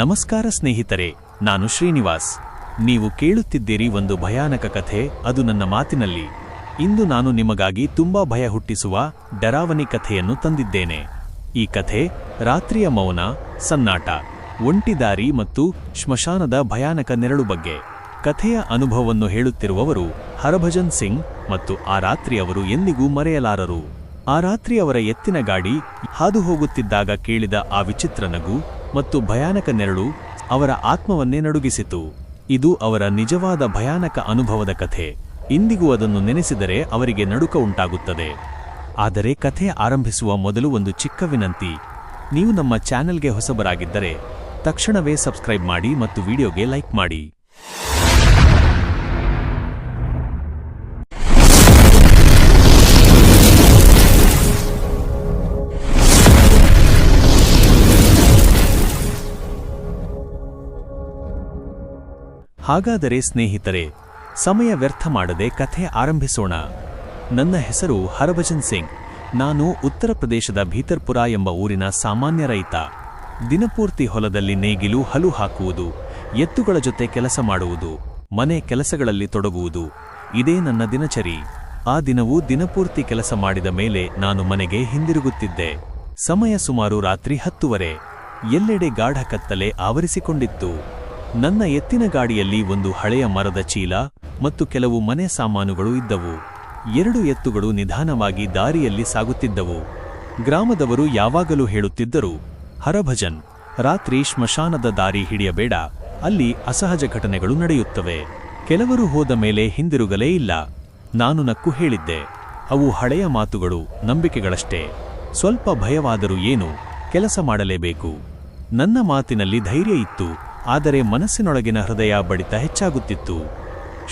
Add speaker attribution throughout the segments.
Speaker 1: ನಮಸ್ಕಾರ ಸ್ನೇಹಿತರೆ, ನಾನು ಶ್ರೀನಿವಾಸ್. ನೀವು ಕೇಳುತ್ತಿದ್ದೀರಿ ಒಂದು ಭಯಾನಕ ಕಥೆ, ಅದು ನನ್ನ ಮಾತಿನಲ್ಲಿ. ಇಂದು ನಾನು ನಿಮಗಾಗಿ ತುಂಬಾ ಭಯ ಹುಟ್ಟಿಸುವ ಡರಾವಣಿ ಕಥೆಯನ್ನು ತಂದಿದ್ದೇನೆ. ಈ ಕಥೆ ರಾತ್ರಿಯ ಮೌನ, ಸನ್ನಾಟ ಒಂಟಿದಾರಿ ಮತ್ತು ಶ್ಮಶಾನದ ಭಯಾನಕ ನೆರಳು ಬಗ್ಗೆ. ಕಥೆಯ ಅನುಭವವನ್ನು ಹೇಳುತ್ತಿರುವವರು ಹರಭಜನ್ ಸಿಂಗ್ ಮತ್ತು ಆ ರಾತ್ರಿ ಅವರು ಎಂದಿಗೂ ಮರೆಯಲಾರರು. ಆ ರಾತ್ರಿ ಅವರ ಎತ್ತಿನ ಗಾಡಿ ಹಾದು ಹೋಗುತ್ತಿದ್ದಾಗ ಕೇಳಿದ ಆ ವಿಚಿತ್ರ ನಗು ಮತ್ತು ಭಯಾನಕ ನೆರಳು ಅವರ ಆತ್ಮವನ್ನೇ ನಡುಗಿಸಿತು. ಇದು ಅವರ ನಿಜವಾದ ಭಯಾನಕ ಅನುಭವದ ಕಥೆ. ಇಂದಿಗೂ ಅದನ್ನು ನೆನೆಸಿದರೆ ಅವರಿಗೆ ನಡುಕ ಉಂಟಾಗುತ್ತದೆ. ಆದರೆ ಕಥೆ ಆರಂಭಿಸುವ ಮೊದಲು ಒಂದು ಚಿಕ್ಕ ವಿನಂತಿ. ನೀವು ನಮ್ಮ ಚಾನೆಲ್ಗೆ ಹೊಸಬರಾಗಿದ್ದರೆ ತಕ್ಷಣವೇ ಸಬ್ಸ್ಕ್ರೈಬ್ ಮಾಡಿ ಮತ್ತು ವಿಡಿಯೋಗೆ ಲೈಕ್ ಮಾಡಿ. ಹಾಗಾದರೆ ಸ್ನೇಹಿತರೆ, ಸಮಯ ವ್ಯರ್ಥ ಮಾಡದೆ ಕಥೆ ಆರಂಭಿಸೋಣ. ನನ್ನ ಹೆಸರು ಹರಭಜನ್ ಸಿಂಗ್. ನಾನು ಉತ್ತರ ಪ್ರದೇಶದ ಭೀತರ್ಪುರ ಎಂಬ ಊರಿನ ಸಾಮಾನ್ಯ ರೈತ. ದಿನಪೂರ್ತಿ ಹೊಲದಲ್ಲಿ ನೇಗಿಲು, ಹಲು ಹಾಕುವುದು, ಎತ್ತುಗಳ ಜೊತೆ ಕೆಲಸ ಮಾಡುವುದು, ಮನೆ ಕೆಲಸಗಳಲ್ಲಿ ತೊಡಗುವುದು. ಇದೇ ನನ್ನ ದಿನಚರಿ. ಆ ದಿನವೂ ದಿನಪೂರ್ತಿ ಕೆಲಸ ಮಾಡಿದ ಮೇಲೆ ನಾನು ಮನೆಗೆ ಹಿಂದಿರುಗುತ್ತಿದ್ದೆ. ಸಮಯ ಸುಮಾರು ರಾತ್ರಿ ಹತ್ತುವರೆ. ಎಲ್ಲೆಡೆ ಗಾಢ ಕತ್ತಲೆ ಆವರಿಸಿಕೊಂಡಿತ್ತು. ನನ್ನ ಎತ್ತಿನ ಗಾಡಿಯಲ್ಲಿ ಒಂದು ಹಳೆಯ ಮರದ ಚೀಲ ಮತ್ತು ಕೆಲವು ಮನೆ ಸಾಮಾನುಗಳು ಇದ್ದವು. ಎರಡು ಎತ್ತುಗಳು ನಿಧಾನವಾಗಿ ದಾರಿಯಲ್ಲಿ ಸಾಗುತ್ತಿದ್ದವು. ಗ್ರಾಮದವರು ಯಾವಾಗಲೂ ಹೇಳುತ್ತಿದ್ದರು, ಹರಭಜನ್, ರಾತ್ರಿ ಶ್ಮಶಾನದ ದಾರಿ ಹಿಡಿಯಬೇಡ, ಅಲ್ಲಿ ಅಸಹಜ ಘಟನೆಗಳು ನಡೆಯುತ್ತವೆ. ಕೆಲವರು ಹೋದ ಮೇಲೆ ಹಿಂದಿರುಗಲೇ ಇಲ್ಲ. ನಾನು ನಕ್ಕು ಹೇಳಿದ್ದೆ, ಅವು ಹಳೆಯ ಮಾತುಗಳು, ನಂಬಿಕೆಗಳಷ್ಟೇ. ಸ್ವಲ್ಪ ಭಯವಾದರೂ ಏನು, ಕೆಲಸ ಮಾಡಲೇಬೇಕು. ನನ್ನ ಮಾತಿನಲ್ಲಿ ಧೈರ್ಯ ಇತ್ತು. ಆದರೆ ಮನಸ್ಸಿನೊಳಗಿನ ಹೃದಯ ಬಡಿತ ಹೆಚ್ಚಾಗುತ್ತಿತ್ತು.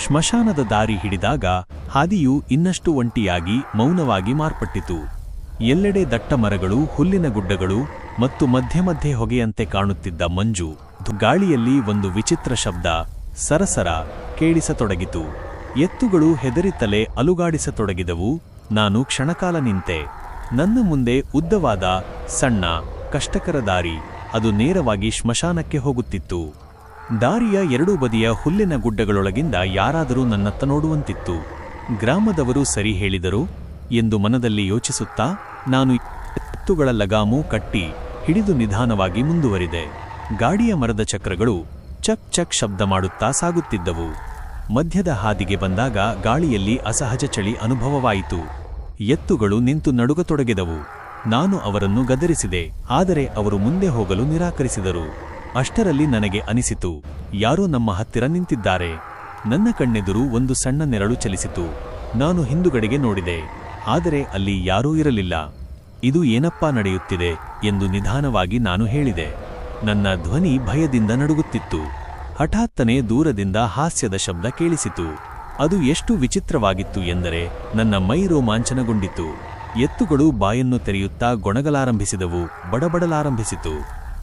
Speaker 1: ಶ್ಮಶಾನದ ದಾರಿ ಹಿಡಿದಾಗ ಹಾದಿಯು ಇನ್ನಷ್ಟು ಒಂಟಿಯಾಗಿ ಮೌನವಾಗಿ ಮಾರ್ಪಟ್ಟಿತು. ಎಲ್ಲೆಡೆ ದಟ್ಟ ಮರಗಳು, ಹುಲ್ಲಿನ ಗುಡ್ಡಗಳು ಮತ್ತು ಮಧ್ಯೆ ಮಧ್ಯೆ ಹೊಗೆಯಂತೆ ಕಾಣುತ್ತಿದ್ದ ಮಂಜು ಗಾಳಿಯಲ್ಲಿ ಒಂದು ವಿಚಿತ್ರ ಶಬ್ದ, ಸರಸರ, ಕೇಳಿಸತೊಡಗಿತು. ಎತ್ತುಗಳು ಹೆದರಿತಲೆ ಅಲುಗಾಡಿಸತೊಡಗಿದವು. ನಾನು ಕ್ಷಣಕಾಲ ನಿಂತೆ. ನನ್ನ ಮುಂದೆ ಉದ್ದವಾದ, ಸಣ್ಣ, ಕಷ್ಟಕರ ದಾರಿ. ಅದು ನೇರವಾಗಿ ಶ್ಮಶಾನಕ್ಕೆ ಹೋಗುತ್ತಿತ್ತು. ದಾರಿಯ ಎರಡೂ ಬದಿಯ ಹುಲ್ಲಿನ ಗುಡ್ಡಗಳೊಳಗಿಂದ ಯಾರಾದರೂ ನನ್ನತ್ತ ನೋಡುವಂತಿತ್ತು. ಗ್ರಾಮದವರು ಸರಿ ಹೇಳಿದರು, ಎಂದು ಮನದಲ್ಲಿ ಯೋಚಿಸುತ್ತಾ ನಾನು ಎತ್ತುಗಳ ಲಗಾಮು ಕಟ್ಟಿ ಹಿಡಿದು ನಿಧಾನವಾಗಿ ಮುಂದುವರಿದೆ. ಗಾಡಿಯ ಮರದ ಚಕ್ರಗಳು ಚಕ್ ಚಕ್ ಶಬ್ದ ಮಾಡುತ್ತಾ ಸಾಗುತ್ತಿದ್ದವು. ಮಧ್ಯದ ಹಾದಿಗೆ ಬಂದಾಗ ಗಾಳಿಯಲ್ಲಿ ಅಸಹಜ ಚಳಿ ಅನುಭವವಾಯಿತು. ಎತ್ತುಗಳು ನಿಂತು ನಡುಗತೊಡಗಿದವು. ನಾನು ಅವರನ್ನು ಗದರಿಸಿದೆ, ಆದರೆ ಅವರು ಮುಂದೆ ಹೋಗಲು ನಿರಾಕರಿಸಿದರು. ಅಷ್ಟರಲ್ಲಿ ನನಗೆ ಅನಿಸಿತು, ಯಾರೋ ನಮ್ಮ ಹತ್ತಿರ ನಿಂತಿದ್ದಾರೆ. ನನ್ನ ಕಣ್ಣೆದುರು ಒಂದು ಸಣ್ಣ ನೆರಳು ಚಲಿಸಿತು, ನಾನು ಹಿಂದುಗಡೆಗೆ ನೋಡಿದೆ, ಆದರೆ ಅಲ್ಲಿ ಯಾರೂ ಇರಲಿಲ್ಲ. ಇದು ಏನಪ್ಪಾ ನಡೆಯುತ್ತಿದೆ ಎಂದು ನಿಧಾನವಾಗಿ ನಾನು ಹೇಳಿದೆ. ನನ್ನ ಧ್ವನಿ ಭಯದಿಂದ ನಡುಗುತ್ತಿತ್ತು. ಹಠಾತ್ತನೆ ದೂರದಿಂದ ಹಾಸ್ಯದ ಶಬ್ದ ಕೇಳಿಸಿತು. ಅದು ಎಷ್ಟು ವಿಚಿತ್ರವಾಗಿತ್ತು ಎಂದರೆ ನನ್ನ ಮೈ ರೋಮಾಂಚನಗೊಂಡಿತು. ಎತ್ತುಗಳು ಬಾಯನ್ನು ತೆರೆಯುತ್ತಾ ಗೊಣಗಲಾರಂಭಿಸಿದವು, ಬಡಬಡಲಾರಂಭಿಸಿತು.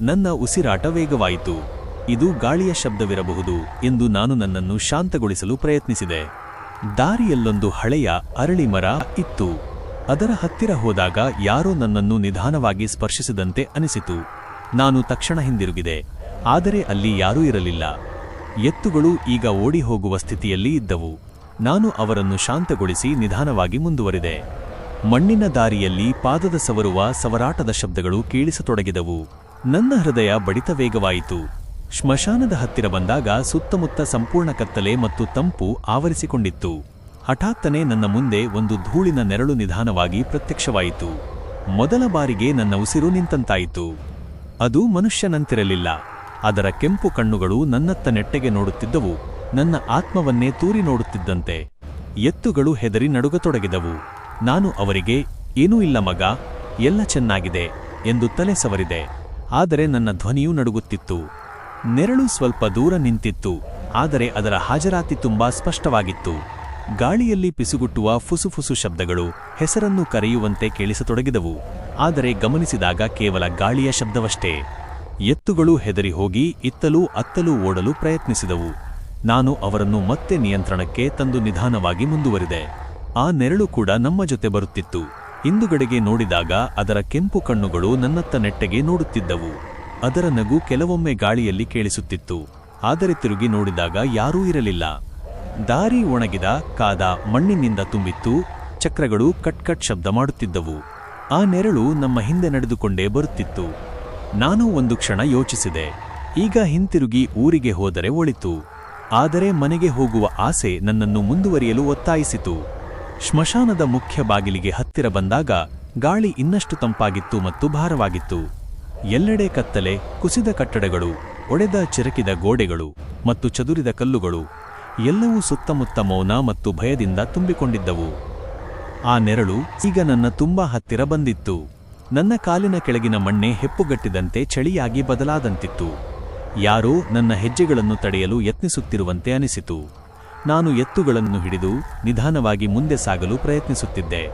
Speaker 1: ನನ್ನ ಉಸಿರಾಟ ವೇಗವಾಯಿತು. ಇದು ಗಾಳಿಯ ಶಬ್ದವಿರಬಹುದು ಎಂದು ನಾನು ನನ್ನನ್ನು ಶಾಂತಗೊಳಿಸಲು ಪ್ರಯತ್ನಿಸಿದೆ. ದಾರಿಯಲ್ಲೊಂದು ಹಳೆಯ ಅರಳಿ ಮರ ಇತ್ತು. ಅದರ ಹತ್ತಿರ ಹೋದಾಗ ಯಾರೋ ನನ್ನನ್ನು ನಿಧಾನವಾಗಿ ಸ್ಪರ್ಶಿಸಿದಂತೆ ಅನಿಸಿತು. ನಾನು ತಕ್ಷಣ ಹಿಂದಿರುಗಿದೆ. ಆದರೆ ಅಲ್ಲಿ ಯಾರೂ ಇರಲಿಲ್ಲ. ಎತ್ತುಗಳು ಈಗ ಓಡಿ ಹೋಗುವ ಸ್ಥಿತಿಯಲ್ಲಿ ಇದ್ದವು. ನಾನು ಅವರನ್ನು ಶಾಂತಗೊಳಿಸಿ ನಿಧಾನವಾಗಿ ಮುಂದುವರಿದೆ. ಮಣ್ಣಿನ ದಾರಿಯಲ್ಲಿ ಪಾದದ ಸವರುವ ಸವರಾಟದ ಶಬ್ದಗಳು ಕೇಳಿಸತೊಡಗಿದವು. ನನ್ನ ಹೃದಯ ಬಡಿತ ವೇಗವಾಯಿತು. ಶ್ಮಶಾನದ ಹತ್ತಿರ ಬಂದಾಗ ಸುತ್ತಮುತ್ತ ಸಂಪೂರ್ಣ ಕತ್ತಲೆ ಮತ್ತು ತಂಪು ಆವರಿಸಿಕೊಂಡಿತ್ತು. ಹಠಾತ್ತನೆ ನನ್ನ ಮುಂದೆ ಒಂದು ಧೂಳಿನ ನೆರಳು ನಿಧಾನವಾಗಿ ಪ್ರತ್ಯಕ್ಷವಾಯಿತು. ಮೊದಲ ಬಾರಿಗೆ ನನ್ನ ಉಸಿರು ನಿಂತಂತಾಯಿತು. ಅದು ಮನುಷ್ಯನಂತಿರಲಿಲ್ಲ. ಅದರ ಕೆಂಪು ಕಣ್ಣುಗಳು ನನ್ನತ್ತ ನೆಟ್ಟಗೆ ನೋಡುತ್ತಿದ್ದವು. ನನ್ನ ಆತ್ಮವನ್ನೇ ತೂರಿ ನೋಡುತ್ತಿದ್ದಂತೆ. ಎತ್ತುಗಳು ಹೆದರಿ ನಡುಗತೊಡಗಿದವು. ನಾನು ಅವರಿಗೆ, ಏನೂ ಇಲ್ಲ ಮಗ, ಎಲ್ಲ ಚೆನ್ನಾಗಿದೆ ಎಂದು ತಲೆ ಸವರಿದೆ. ಆದರೆ ನನ್ನ ಧ್ವನಿಯೂ ನಡುಗುತ್ತಿತ್ತು. ನೆರಳು ಸ್ವಲ್ಪ ದೂರ ನಿಂತಿತ್ತು, ಆದರೆ ಅದರ ಹಾಜರಾತಿ ತುಂಬಾ ಸ್ಪಷ್ಟವಾಗಿತ್ತು. ಗಾಳಿಯಲ್ಲಿ ಪಿಸುಗುಟ್ಟುವ ಫುಸುಫುಸು ಶಬ್ದಗಳು ಹೆಸರನ್ನು ಕರೆಯುವಂತೆ ಕೇಳಿಸತೊಡಗಿದವು. ಆದರೆ ಗಮನಿಸಿದಾಗ ಕೇವಲ ಗಾಳಿಯ ಶಬ್ದವಷ್ಟೇ. ಎತ್ತುಗಳು ಹೆದರಿ ಹೋಗಿ ಇತ್ತಲೂ ಅತ್ತಲೂ ಓಡಲು ಪ್ರಯತ್ನಿಸಿದವು. ನಾನು ಅವರನ್ನು ಮತ್ತೆ ನಿಯಂತ್ರಣಕ್ಕೆ ತಂದು ನಿಧಾನವಾಗಿ ಮುಂದುವರಿದೆ. ಆ ನೆರಳು ಕೂಡ ನಮ್ಮ ಜೊತೆ ಬರುತ್ತಿತ್ತು. ಹಿಂದುಗಡೆಗೆ ನೋಡಿದಾಗ ಅದರ ಕೆಂಪು ಕಣ್ಣುಗಳು ನನ್ನತ್ತ ನೆಟ್ಟಗೆ ನೋಡುತ್ತಿದ್ದವು. ಅದರ ನಗು ಕೆಲವೊಮ್ಮೆ ಗಾಳಿಯಲ್ಲಿ ಕೇಳಿಸುತ್ತಿತ್ತು. ಆದರೆ ತಿರುಗಿ ನೋಡಿದಾಗ ಯಾರೂ ಇರಲಿಲ್ಲ. ದಾರಿ ಒಣಗಿದ ಕಾದ ಮಣ್ಣಿನಿಂದ ತುಂಬಿತ್ತು. ಚಕ್ರಗಳು ಕಟ್ ಶಬ್ದ ಮಾಡುತ್ತಿದ್ದವು. ಆ ನೆರಳು ನಮ್ಮ ಹಿಂದೆ ನಡೆದುಕೊಂಡೇ ಬರುತ್ತಿತ್ತು. ನಾನು ಒಂದು ಕ್ಷಣ ಯೋಚಿಸಿದೆ. ಈಗ ಹಿಂತಿರುಗಿ ಊರಿಗೆ ಹೋದರೆ ಒಳಿತು. ಆದರೆ ಮನೆಗೆ ಹೋಗುವ ಆಸೆ ನನ್ನನ್ನು ಮುಂದುವರಿಯಲು ಒತ್ತಾಯಿಸಿತು. ಶ್ಮಶಾನದ ಮುಖ್ಯ ಬಾಗಿಲಿಗೆ ಹತ್ತಿರ ಬಂದಾಗ ಗಾಳಿ ಇನ್ನಷ್ಟು ತಂಪಾಗಿತ್ತು ಮತ್ತು ಭಾರವಾಗಿತ್ತು. ಎಲ್ಲೆಡೆ ಕತ್ತಲೆ, ಕುಸಿದ ಕಟ್ಟಡಗಳು, ಒಡೆದ ಚಿರಕಿದ ಗೋಡೆಗಳು ಮತ್ತು ಚದುರಿದ ಕಲ್ಲುಗಳು ಎಲ್ಲವೂ ಸುತ್ತಮುತ್ತ ಮೌನ ಮತ್ತು ಭಯದಿಂದ ತುಂಬಿಕೊಂಡಿದ್ದವು. ಆ ನೆರಳು ಈಗ ನನ್ನ ತುಂಬಾ ಹತ್ತಿರ ಬಂದಿತ್ತು. ನನ್ನ ಕಾಲಿನ ಕೆಳಗಿನ ಮಣ್ಣೆ ಹೆಪ್ಪುಗಟ್ಟಿದಂತೆ ಚಳಿಯಾಗಿ ಬದಲಾದಂತಿತ್ತು. ಯಾರೋ ನನ್ನ ಹೆಜ್ಜೆಗಳನ್ನು ತಡೆಯಲು ಯತ್ನಿಸುತ್ತಿರುವಂತೆ ಅನಿಸಿತು. ನಾನು ಎತ್ತುಗಳನ್ನು ಹಿಡಿದು ನಿಧಾನವಾಗಿ ಮುಂದೆ ಸಾಗಲು ಪ್ರಯತ್ನಿಸುತ್ತಿದ್ದೆ.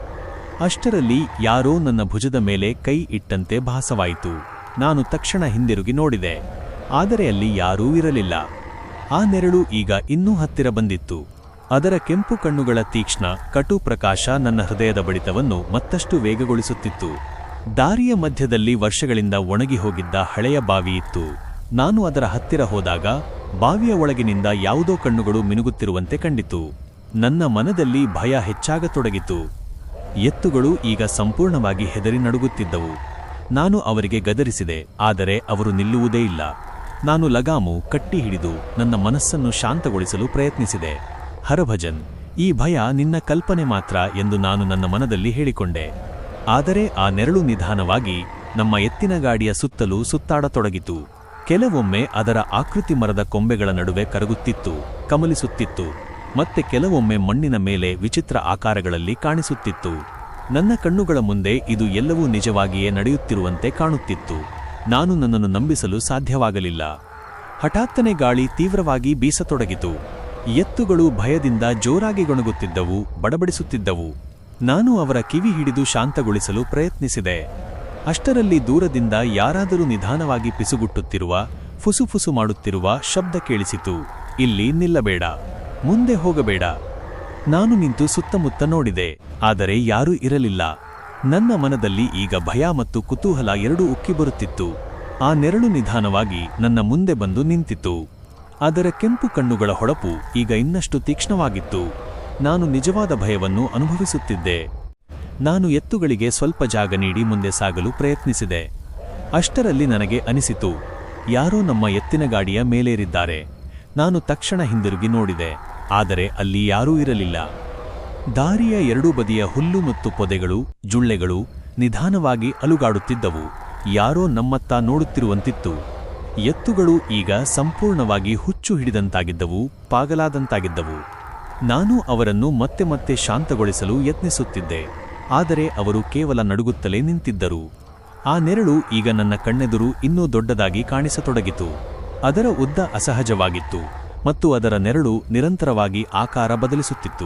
Speaker 1: ಅಷ್ಟರಲ್ಲಿ ಯಾರೋ ನನ್ನ ಭುಜದ ಮೇಲೆ ಕೈ ಇಟ್ಟಂತೆ ಭಾಸವಾಯಿತು. ನಾನು ತಕ್ಷಣ ಹಿಂದಿರುಗಿ ನೋಡಿದೆ. ಆದರೆ ಅಲ್ಲಿ ಯಾರೂ ಇರಲಿಲ್ಲ. ಆ ನೆರಳು ಈಗ ಇನ್ನೂ ಹತ್ತಿರ ಬಂದಿತ್ತು. ಅದರ ಕೆಂಪು ಕಣ್ಣುಗಳ ತೀಕ್ಷ್ಣ ಕಟು ಪ್ರಕಾಶ ನನ್ನ ಹೃದಯದ ಬಡಿತವನ್ನು ಮತ್ತಷ್ಟು ವೇಗಗೊಳಿಸುತ್ತಿತ್ತು. ದಾರಿಯ ಮಧ್ಯದಲ್ಲಿ ವರ್ಷಗಳಿಂದ ಒಣಗಿ ಹೋಗಿದ್ದ ಹಳೆಯ ಬಾವಿಯಿತ್ತು ನಾನು ಅದರ ಹತ್ತಿರ ಹೋದಾಗ ಬಾವಿಯ ಒಳಗಿನಿಂದ ಯಾವುದೋ ಕಣ್ಣುಗಳು ಮಿನುಗುತ್ತಿರುವಂತೆ ಕಂಡಿತು. ನನ್ನ ಮನದಲ್ಲಿ ಭಯ ಹೆಚ್ಚಾಗತೊಡಗಿತು. ಎತ್ತುಗಳು ಈಗ ಸಂಪೂರ್ಣವಾಗಿ ಹೆದರಿ ನಡುಗುತ್ತಿದ್ದವು. ನಾನು ಅವರಿಗೆ ಗದರಿಸಿದೆ, ಆದರೆ ಅವರು ನಿಲ್ಲುವುದೇ ಇಲ್ಲ. ನಾನು ಲಗಾಮು, ಕಟ್ಟಿ ಹಿಡಿದು ನನ್ನ ಮನಸ್ಸನ್ನು ಶಾಂತಗೊಳಿಸಲು ಪ್ರಯತ್ನಿಸಿದೆ. ಹರಭಜನ್, ಈ ಭಯ ನಿನ್ನ ಕಲ್ಪನೆ ಮಾತ್ರ ಎಂದು ನಾನು ನನ್ನ ಮನದಲ್ಲಿ ಹೇಳಿಕೊಂಡೆ. ಆದರೆ ಆ ನೆರಳು ನಿಧಾನವಾಗಿ ನಮ್ಮ ಎತ್ತಿನ ಗಾಡಿಯ ಸುತ್ತಲೂ ಸುತ್ತಾಡತೊಡಗಿತು. ಕೆಲವೊಮ್ಮೆ ಅದರ ಆಕೃತಿ ಮರದ ಕೊಂಬೆಗಳ ನಡುವೆ ಕರಗುತ್ತಿತ್ತು, ಕಮಲಿಸುತ್ತಿತ್ತು, ಮತ್ತೆ ಕೆಲವೊಮ್ಮೆ ಮಣ್ಣಿನ ಮೇಲೆ ವಿಚಿತ್ರ ಆಕಾರಗಳಲ್ಲಿ ಕಾಣಿಸುತ್ತಿತ್ತು. ನನ್ನ ಕಣ್ಣುಗಳ ಮುಂದೆ ಇದು ಎಲ್ಲವೂ ನಿಜವಾಗಿಯೇ ನಡೆಯುತ್ತಿರುವಂತೆ ಕಾಣುತ್ತಿತ್ತು. ನಾನು ನನ್ನನ್ನು ನಂಬಿಸಲು ಸಾಧ್ಯವಾಗಲಿಲ್ಲ. ಹಠಾತ್ತನೆ ಗಾಳಿ ತೀವ್ರವಾಗಿ ಬೀಸತೊಡಗಿತು. ಎತ್ತುಗಳು ಭಯದಿಂದ ಜೋರಾಗಿ ಗೊಣಗುತ್ತಿದ್ದವು, ಬಡಬಡಿಸುತ್ತಿದ್ದವು. ನಾನು ಅವರ ಕಿವಿ ಹಿಡಿದು ಶಾಂತಗೊಳಿಸಲು ಪ್ರಯತ್ನಿಸಿದೆ. ಅಷ್ಟರಲ್ಲಿ ದೂರದಿಂದ ಯಾರಾದರೂ ನಿಧಾನವಾಗಿ ಪಿಸುಗುಟ್ಟುತ್ತಿರುವ, ಫುಸುಫುಸು ಮಾಡುತ್ತಿರುವ ಶಬ್ದ ಕೇಳಿಸಿತು. ಇಲ್ಲಿ ನಿಲ್ಲಬೇಡ. ಮುಂದೆ ಹೋಗಬೇಡ. ನಾನು ನಿಂತು ಸುತ್ತಮುತ್ತ ನೋಡಿದೆ. ಆದರೆ ಯಾರೂ ಇರಲಿಲ್ಲ. ನನ್ನ ಮನದಲ್ಲಿ ಈಗ ಭಯ ಮತ್ತು ಕುತೂಹಲ ಎರಡೂ ಉಕ್ಕಿ ಬರುತ್ತಿತ್ತು. ಆ ನೆರಳು ನಿಧಾನವಾಗಿ ನನ್ನ ಮುಂದೆ ಬಂದು ನಿಂತಿತು ಅದರ ಕೆಂಪು ಕಣ್ಣುಗಳ ಹೊಳಪು ಈಗ ಇನ್ನಷ್ಟು ತೀಕ್ಷ್ಣವಾಗಿತ್ತು. ನಾನು ನಿಜವಾದ ಭಯವನ್ನು ಅನುಭವಿಸುತ್ತಿದ್ದೆ. ನಾನು ಎತ್ತುಗಳಿಗೆ ಸ್ವಲ್ಪ ಜಾಗ ನೀಡಿ ಮುಂದೆ ಸಾಗಲು ಪ್ರಯತ್ನಿಸಿದೆ. ಅಷ್ಟರಲ್ಲಿ ನನಗೆ ಅನಿಸಿತು, ಯಾರೋ ನಮ್ಮ ಎತ್ತಿನ ಗಾಡಿಯ ಮೇಲೇರಿದ್ದಾರೆ. ನಾನು ತಕ್ಷಣ ಹಿಂದಿರುಗಿ ನೋಡಿದೆ, ಆದರೆ ಅಲ್ಲಿ ಯಾರೂ ಇರಲಿಲ್ಲ. ದಾರಿಯ ಎರಡೂ ಬದಿಯ ಹುಲ್ಲು ಮತ್ತು ಪೊದೆಗಳು, ಜುಳ್ಳೆಗಳು ನಿಧಾನವಾಗಿ ಅಲುಗಾಡುತ್ತಿದ್ದವು. ಯಾರೋ ನಮ್ಮತ್ತ ನೋಡುತ್ತಿರುವಂತಿತ್ತು. ಎತ್ತುಗಳು ಈಗ ಸಂಪೂರ್ಣವಾಗಿ ಹುಚ್ಚು ಹಿಡಿದಂತಾಗಿದ್ದವು, ಪಾಗಲಾದಂತಾಗಿದ್ದವು. ನಾನು ಅವರನ್ನು ಮತ್ತೆ ಮತ್ತೆ ಶಾಂತಗೊಳಿಸಲು ಯತ್ನಿಸುತ್ತಿದ್ದೆ. ಆದರೆ ಅವರು ಕೇವಲ ನಡುಗುತ್ತಲೇ ನಿಂತಿದ್ದರು. ಆ ನೆರಳು ಈಗ ನನ್ನ ಕಣ್ಣೆದುರು ಇನ್ನೂ ದೊಡ್ಡದಾಗಿ ಕಾಣಿಸತೊಡಗಿತು. ಅದರ ಉದ್ದ ಅಸಹಜವಾಗಿತ್ತು ಮತ್ತು ಅದರ ನೆರಳು ನಿರಂತರವಾಗಿ ಆಕಾರ ಬದಲಿಸುತ್ತಿತ್ತು.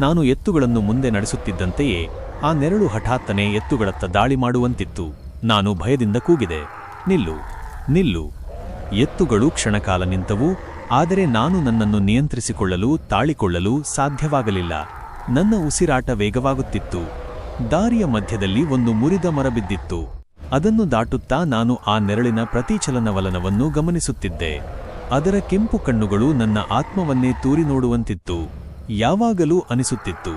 Speaker 1: ನಾನು ಎತ್ತುಗಳನ್ನು ಮುಂದೆ ನಡೆಸುತ್ತಿದ್ದಂತೆಯೇ ಆ ನೆರಳು ಹಠಾತ್ತನೆ ಎತ್ತುಗಳತ್ತ ದಾಳಿ ಮಾಡುವಂತಿತ್ತು. ನಾನು ಭಯದಿಂದ ಕೂಗಿದೆ. ನಿಲ್ಲು ನಿಲ್ಲು. ಎತ್ತುಗಳು ಕ್ಷಣಕಾಲ ನಿಂತವು, ಆದರೆ ನಾನು ನನ್ನನ್ನು ನಿಯಂತ್ರಿಸಿಕೊಳ್ಳಲು, ತಾಳಿಕೊಳ್ಳಲು ಸಾಧ್ಯವಾಗಲಿಲ್ಲ. ನನ್ನ ಉಸಿರಾಟ ವೇಗವಾಗುತ್ತಿತ್ತು. ದಾರಿಯ ಮಧ್ಯದಲ್ಲಿ ಒಂದು ಮುರಿದ ಮರ ಬಿದ್ದಿತ್ತು. ಅದನ್ನು ದಾಟುತ್ತಾ ನಾನು ಆ ನೆರಳಿನ ಪ್ರತಿಚಲನವಲನವನ್ನು ಗಮನಿಸುತ್ತಿದ್ದೆ. ಅದರ ಕೆಂಪು ಕಣ್ಣುಗಳು ನನ್ನ ಆತ್ಮವನ್ನೇ ತೂರಿ ನೋಡುವಂತಿತ್ತು. ಯಾವಾಗಲೂ ಅನಿಸುತ್ತಿತ್ತು.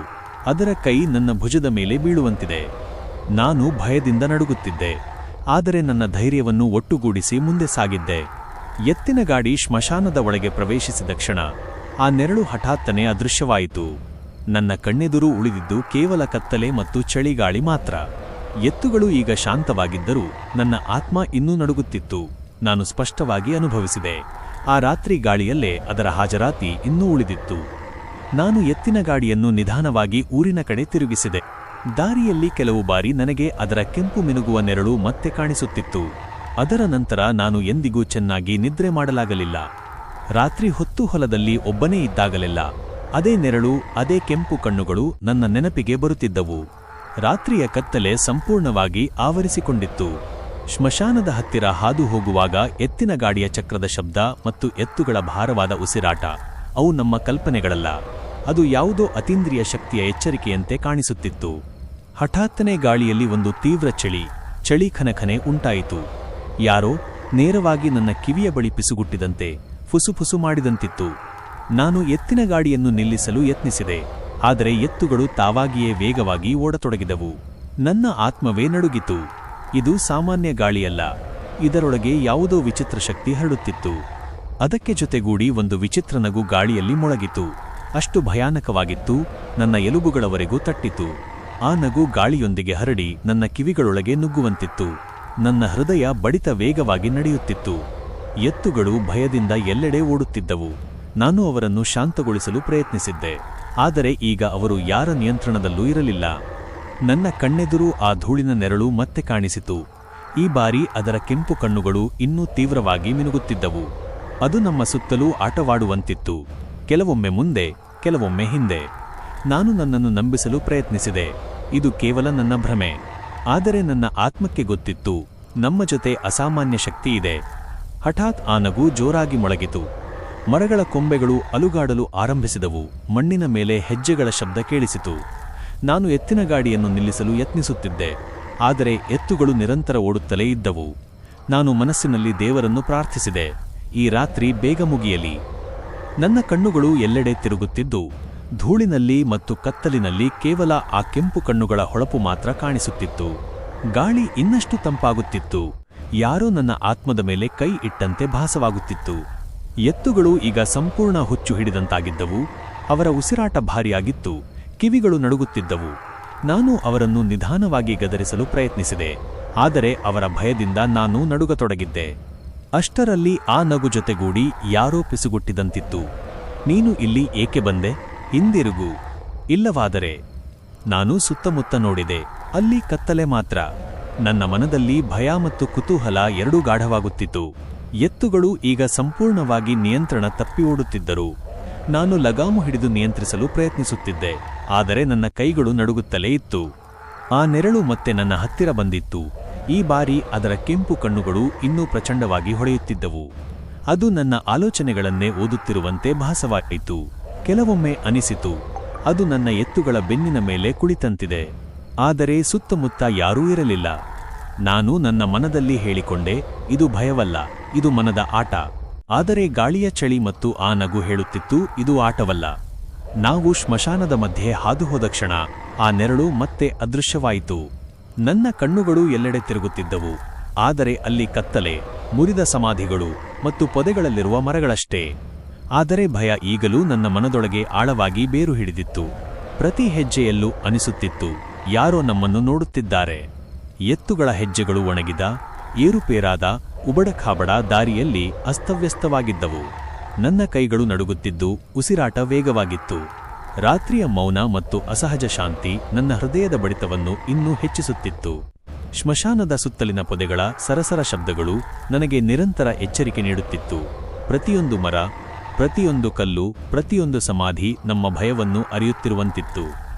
Speaker 1: ಅದರ ಕೈ ನನ್ನ ಭುಜದ ಮೇಲೆ ಬೀಳುವಂತಿದೆ. ನಾನು ಭಯದಿಂದ ನಡುಗುತ್ತಿದ್ದೆ. ಆದರೆ ನನ್ನ ಧೈರ್ಯವನ್ನು ಒಟ್ಟುಗೂಡಿಸಿ ಮುಂದೆ ಸಾಗಿದ್ದೆ. ಎತ್ತಿನ ಗಾಡಿ ಶ್ಮಶಾನದ ಒಳಗೆ ಪ್ರವೇಶಿಸಿದ ಕ್ಷಣ ಆ ನೆರಳು ಹಠಾತ್ತನೆ ಅದೃಶ್ಯವಾಯಿತು. ನನ್ನ ಕಣ್ಣೆದುರು ಉಳಿದಿದ್ದು ಕೇವಲ ಕತ್ತಲೆ ಮತ್ತು ಚಳಿಗಾಳಿ ಮಾತ್ರ. ಎತ್ತುಗಳು ಈಗ ಶಾಂತವಾಗಿದ್ದರೂ ನನ್ನ ಆತ್ಮ ಇನ್ನೂ ನಡುಗುತ್ತಿತ್ತು. ನಾನು ಸ್ಪಷ್ಟವಾಗಿ ಅನುಭವಿಸಿದೆ. ಆ ರಾತ್ರಿ ಗಾಳಿಯಲ್ಲೇ ಅದರ ಹಾಜರಾತಿ ಇನ್ನೂ ಉಳಿದಿತ್ತು. ನಾನು ಎತ್ತಿನ ಗಾಡಿಯನ್ನು ನಿಧಾನವಾಗಿ ಊರಿನ ಕಡೆ ತಿರುಗಿಸಿದೆ. ದಾರಿಯಲ್ಲಿ ಕೆಲವು ಬಾರಿ ನನಗೆ ಅದರ ಕೆಂಪು ಮಿನುಗುವ ನೆರಳು ಮತ್ತೆ ಕಾಣಿಸುತ್ತಿತ್ತು. ಅದರ ನಂತರ ನಾನು ಎಂದಿಗೂ ಚೆನ್ನಾಗಿ ನಿದ್ರೆ ಮಾಡಲಾಗಲಿಲ್ಲ. ರಾತ್ರಿ ಹೊತ್ತು ಹೊಲದಲ್ಲಿ ಒಬ್ಬನೇ ಇದ್ದಾಗಲೆಲ್ಲ ಅದೇ ನೆರಳು, ಅದೇ ಕೆಂಪು ಕಣ್ಣುಗಳು ನನ್ನ ನೆನಪಿಗೆ ಬರುತ್ತಿದ್ದವು. ರಾತ್ರಿಯ ಕತ್ತಲೆ ಸಂಪೂರ್ಣವಾಗಿ ಆವರಿಸಿಕೊಂಡಿತ್ತು. ಶ್ಮಶಾನದ ಹತ್ತಿರ ಹಾದು ಹೋಗುವಾಗ ಎತ್ತಿನ ಗಾಡಿಯ ಚಕ್ರದ ಶಬ್ದ ಮತ್ತು ಎತ್ತುಗಳ ಭಾರವಾದ ಉಸಿರಾಟ. ಅವು ನಮ್ಮ ಕಲ್ಪನೆಗಳಲ್ಲ. ಅದು ಯಾವುದೋ ಅತೀಂದ್ರಿಯ ಶಕ್ತಿಯ ಎಚ್ಚರಿಕೆಯಂತೆ ಕಾಣಿಸುತ್ತಿತ್ತು. ಹಠಾತ್ತನೆ ಗಾಳಿಯಲ್ಲಿ ಒಂದು ತೀವ್ರ ಚಳಿ ಚಳಿ ಖನಖನೆ ಉಂಟಾಯಿತು. ಯಾರೋ ನೇರವಾಗಿ ನನ್ನ ಕಿವಿಯ ಬಳಿ ಪಿಸುಗುಟ್ಟಿದಂತೆ, ಫುಸುಫುಸು ಮಾಡಿದಂತಿತ್ತು. ನಾನು ಎತ್ತಿನ ಗಾಡಿಯನ್ನು ನಿಲ್ಲಿಸಲು ಯತ್ನಿಸಿದೆ, ಆದರೆ ಎತ್ತುಗಳು ತಾವಾಗಿಯೇ ವೇಗವಾಗಿ ಓಡತೊಡಗಿದವು. ನನ್ನ ಆತ್ಮವೇ ನಡುಗಿತು. ಇದು ಸಾಮಾನ್ಯ ಗಾಳಿಯಲ್ಲ. ಇದರೊಳಗೆ ಯಾವುದೋ ವಿಚಿತ್ರ ಶಕ್ತಿ ಹರಡುತ್ತಿತ್ತು. ಅದಕ್ಕೆ ಜೊತೆಗೂಡಿ ಒಂದು ವಿಚಿತ್ರ ನಗು ಗಾಳಿಯಲ್ಲಿ ಮೊಳಗಿತು. ಅಷ್ಟು ಭಯಾನಕವಾಗಿತ್ತು, ನನ್ನ ಎಲುಬುಗಳವರೆಗೂ ತಟ್ಟಿತು. ಆ ನಗು ಗಾಳಿಯೊಂದಿಗೆ ಹರಡಿ ನನ್ನ ಕಿವಿಗಳೊಳಗೆ ನುಗ್ಗುವಂತಿತ್ತು. ನನ್ನ ಹೃದಯ ಬಡಿತ ವೇಗವಾಗಿ ನಡೆಯುತ್ತಿತ್ತು. ಎತ್ತುಗಳು ಭಯದಿಂದ ಎಲ್ಲೆಡೆ ಓಡುತ್ತಿದ್ದವು. ನಾನು ಅವರನ್ನು ಶಾಂತಗೊಳಿಸಲು ಪ್ರಯತ್ನಿಸಿದ್ದೆ. ಆದರೆ ಈಗ ಅವರು ಯಾರ ನಿಯಂತ್ರಣದಲ್ಲೂ ಇರಲಿಲ್ಲ. ನನ್ನ ಕಣ್ಣೆದುರು ಆ ಧೂಳಿನ ನೆರಳು ಮತ್ತೆ ಕಾಣಿಸಿತು. ಈ ಬಾರಿ ಅದರ ಕೆಂಪು ಕಣ್ಣುಗಳು ಇನ್ನೂ ತೀವ್ರವಾಗಿ ಮಿನುಗುತ್ತಿದ್ದವು. ಅದು ನಮ್ಮ ಸುತ್ತಲೂ ಆಟವಾಡುವಂತಿತ್ತು. ಕೆಲವೊಮ್ಮೆ ಮುಂದೆ, ಕೆಲವೊಮ್ಮೆ ಹಿಂದೆ. ನಾನು ನನ್ನನ್ನು ನಂಬಿಸಲು ಪ್ರಯತ್ನಿಸಿದೆ. ಇದು ಕೇವಲ ನನ್ನ ಭ್ರಮೆ. ಆದರೆ ನನ್ನ ಆತ್ಮಕ್ಕೆ ಗೊತ್ತಿತ್ತು. ನಮ್ಮ ಜೊತೆ ಅಸಾಮಾನ್ಯ ಶಕ್ತಿ ಇದೆ. ಹಠಾತ್ ಆ ಜೋರಾಗಿ ಮೊಳಗಿತು. ಮರಗಳ ಕೊಂಬೆಗಳು ಅಲುಗಾಡಲು ಆರಂಭಿಸಿದವು. ಮಣ್ಣಿನ ಮೇಲೆ ಹೆಜ್ಜೆಗಳ ಶಬ್ದ ಕೇಳಿಸಿತು. ನಾನು ಎತ್ತಿನ ಗಾಡಿಯನ್ನು ನಿಲ್ಲಿಸಲು ಯತ್ನಿಸುತ್ತಿದ್ದೆ. ಆದರೆ ಎತ್ತುಗಳು ನಿರಂತರ ಓಡುತ್ತಲೇ ಇದ್ದವು. ನಾನು ಮನಸ್ಸಿನಲ್ಲಿ ದೇವರನ್ನು ಪ್ರಾರ್ಥಿಸಿದೆ. ಈ ರಾತ್ರಿ ಬೇಗ ಮುಗಿಯಲಿ. ನನ್ನ ಕಣ್ಣುಗಳು ಎಲ್ಲೆಡೆ ತಿರುಗುತ್ತಿದ್ದು, ಧೂಳಿನಲ್ಲಿ ಮತ್ತು ಕತ್ತಲಿನಲ್ಲಿ ಕೇವಲ ಆ ಕೆಂಪು ಕಣ್ಣುಗಳ ಹೊಳಪು ಮಾತ್ರ ಕಾಣಿಸುತ್ತಿತ್ತು. ಗಾಳಿ ಇನ್ನಷ್ಟು ತಂಪಾಗುತ್ತಿತ್ತು. ಯಾರೋ ನನ್ನ ಆತ್ಮದ ಮೇಲೆ ಕೈ ಇಟ್ಟಂತೆ ಭಾಸವಾಗುತ್ತಿತ್ತು. ಎತ್ತುಗಳು ಈಗ ಸಂಪೂರ್ಣ ಹುಚ್ಚು ಹಿಡಿದಂತಾಗಿದ್ದವು. ಅವರ ಉಸಿರಾಟ ಭಾರಿಯಾಗಿತ್ತು. ಕಿವಿಗಳು ನಡುಗುತ್ತಿದ್ದವು. ನಾನು ಅವರನ್ನು ನಿಧಾನವಾಗಿ ಗದರಿಸಲು ಪ್ರಯತ್ನಿಸಿದೆ. ಆದರೆ ಅವರ ಭಯದಿಂದ ನಾನು ನಡುಗತೊಡಗಿದ್ದೆ. ಅಷ್ಟರಲ್ಲಿ ಆ ನಗು ಜೊತೆಗೂಡಿ ಯಾರೋ ಪಿಸುಗುಟ್ಟಿದಂತಿತ್ತು. ನೀನು ಇಲ್ಲಿ ಏಕೆ ಬಂದೆ? ಹಿಂದಿರುಗು. ಇಲ್ಲವಾದರೆ ನಾನು ಸುತ್ತಮುತ್ತ ನೋಡಿದೆ. ಅಲ್ಲಿ ಕತ್ತಲೆ ಮಾತ್ರ. ನನ್ನ ಮನದಲ್ಲಿ ಭಯ ಮತ್ತು ಕುತೂಹಲ ಎರಡೂ ಗಾಢವಾಗುತ್ತಿತ್ತು. ಎತ್ತುಗಳು ಈಗ ಸಂಪೂರ್ಣವಾಗಿ ನಿಯಂತ್ರಣ ತಪ್ಪಿ ಓಡುತ್ತಿದ್ದರು. ನಾನು ಲಗಾಮು ಹಿಡಿದು ನಿಯಂತ್ರಿಸಲು ಪ್ರಯತ್ನಿಸುತ್ತಿದ್ದೆ. ಆದರೆ ನನ್ನ ಕೈಗಳು ನಡುಗುತ್ತಲೇ ಇತ್ತು. ಆ ನೆರಳು ಮತ್ತೆ ನನ್ನ ಹತ್ತಿರ ಬಂದಿತ್ತು. ಈ ಬಾರಿ ಅದರ ಕೆಂಪು ಕಣ್ಣುಗಳು ಇನ್ನೂ ಪ್ರಚಂಡವಾಗಿ ಹೊಳೆಯುತ್ತಿದ್ದವು. ಅದು ನನ್ನ ಆಲೋಚನೆಗಳನ್ನೇ ಓದುತ್ತಿರುವಂತೆ ಭಾಸವಾಯಿತು. ಕೆಲವೊಮ್ಮೆ ಅನಿಸಿತು. ಅದು ನನ್ನ ಎತ್ತುಗಳ ಬೆನ್ನಿನ ಮೇಲೆ ಕುಳಿತಂತಿದೆ. ಆದರೆ ಸುತ್ತಮುತ್ತ ಯಾರೂ ಇರಲಿಲ್ಲ. ನಾನು ನನ್ನ ಮನದಲ್ಲಿ ಹೇಳಿಕೊಂಡೆ, ಇದು ಭಯವಲ್ಲ, ಇದು ಮನದ ಆಟ. ಆದರೆ ಗಾಳಿಯ ಚಳಿ ಮತ್ತು ಆ ನಗು ಹೇಳುತ್ತಿತ್ತು, ಇದು ಆಟವಲ್ಲ. ನಾವು ಶ್ಮಶಾನದ ಮಧ್ಯೆ ಹಾದುಹೋದ ಕ್ಷಣ, ಆ ನೆರಳು ಮತ್ತೆ ಅದೃಶ್ಯವಾಯಿತು. ನನ್ನ ಕಣ್ಣುಗಳು ಎಲ್ಲೆಡೆ ತಿರುಗುತ್ತಿದ್ದವು, ಆದರೆ ಅಲ್ಲಿ ಕತ್ತಲೆ, ಮುರಿದ ಸಮಾಧಿಗಳು ಮತ್ತು ಪೊದೆಗಳಲ್ಲಿರುವ ಮರಗಳಷ್ಟೇ. ಆದರೆ ಭಯ ಈಗಲೂ ನನ್ನ ಮನದೊಳಗೆ ಆಳವಾಗಿ ಬೇರು ಹಿಡಿದಿತ್ತು. ಪ್ರತಿ ಹೆಜ್ಜೆಯಲ್ಲೂ ಅನಿಸುತ್ತಿತ್ತು, ಯಾರೋ ನಮ್ಮನ್ನು ನೋಡುತ್ತಿದ್ದಾರೆ. ಎತ್ತುಗಳ ಹೆಜ್ಜೆಗಳು ಒಣಗಿದ, ಏರುಪೇರಾದ, ಉಬಡಖಾಬಡ ದಾರಿಯಲ್ಲಿ ಅಸ್ತವ್ಯಸ್ತವಾಗಿದ್ದವು. ನನ್ನ ಕೈಗಳು ನಡುಗುತ್ತಿದ್ದು ಉಸಿರಾಟ ವೇಗವಾಗಿತ್ತು. ರಾತ್ರಿಯ ಮೌನ ಮತ್ತು ಅಸಹಜ ಶಾಂತಿ ನನ್ನ ಹೃದಯದ ಬಡಿತವನ್ನು ಇನ್ನೂ ಹೆಚ್ಚಿಸುತ್ತಿತ್ತು. ಶ್ಮಶಾನದ ಸುತ್ತಲಿನ ಪೊದೆಗಳ ಸರಸರ ಶಬ್ದಗಳು ನನಗೆ ನಿರಂತರ ಎಚ್ಚರಿಕೆ ನೀಡುತ್ತಿತ್ತು. ಪ್ರತಿಯೊಂದು ಮರ, ಪ್ರತಿಯೊಂದು ಕಲ್ಲು, ಪ್ರತಿಯೊಂದು ಸಮಾಧಿ ನಮ್ಮ ಭಯವನ್ನು ಅರಿಯುತ್ತಿರುವಂತಿತ್ತು.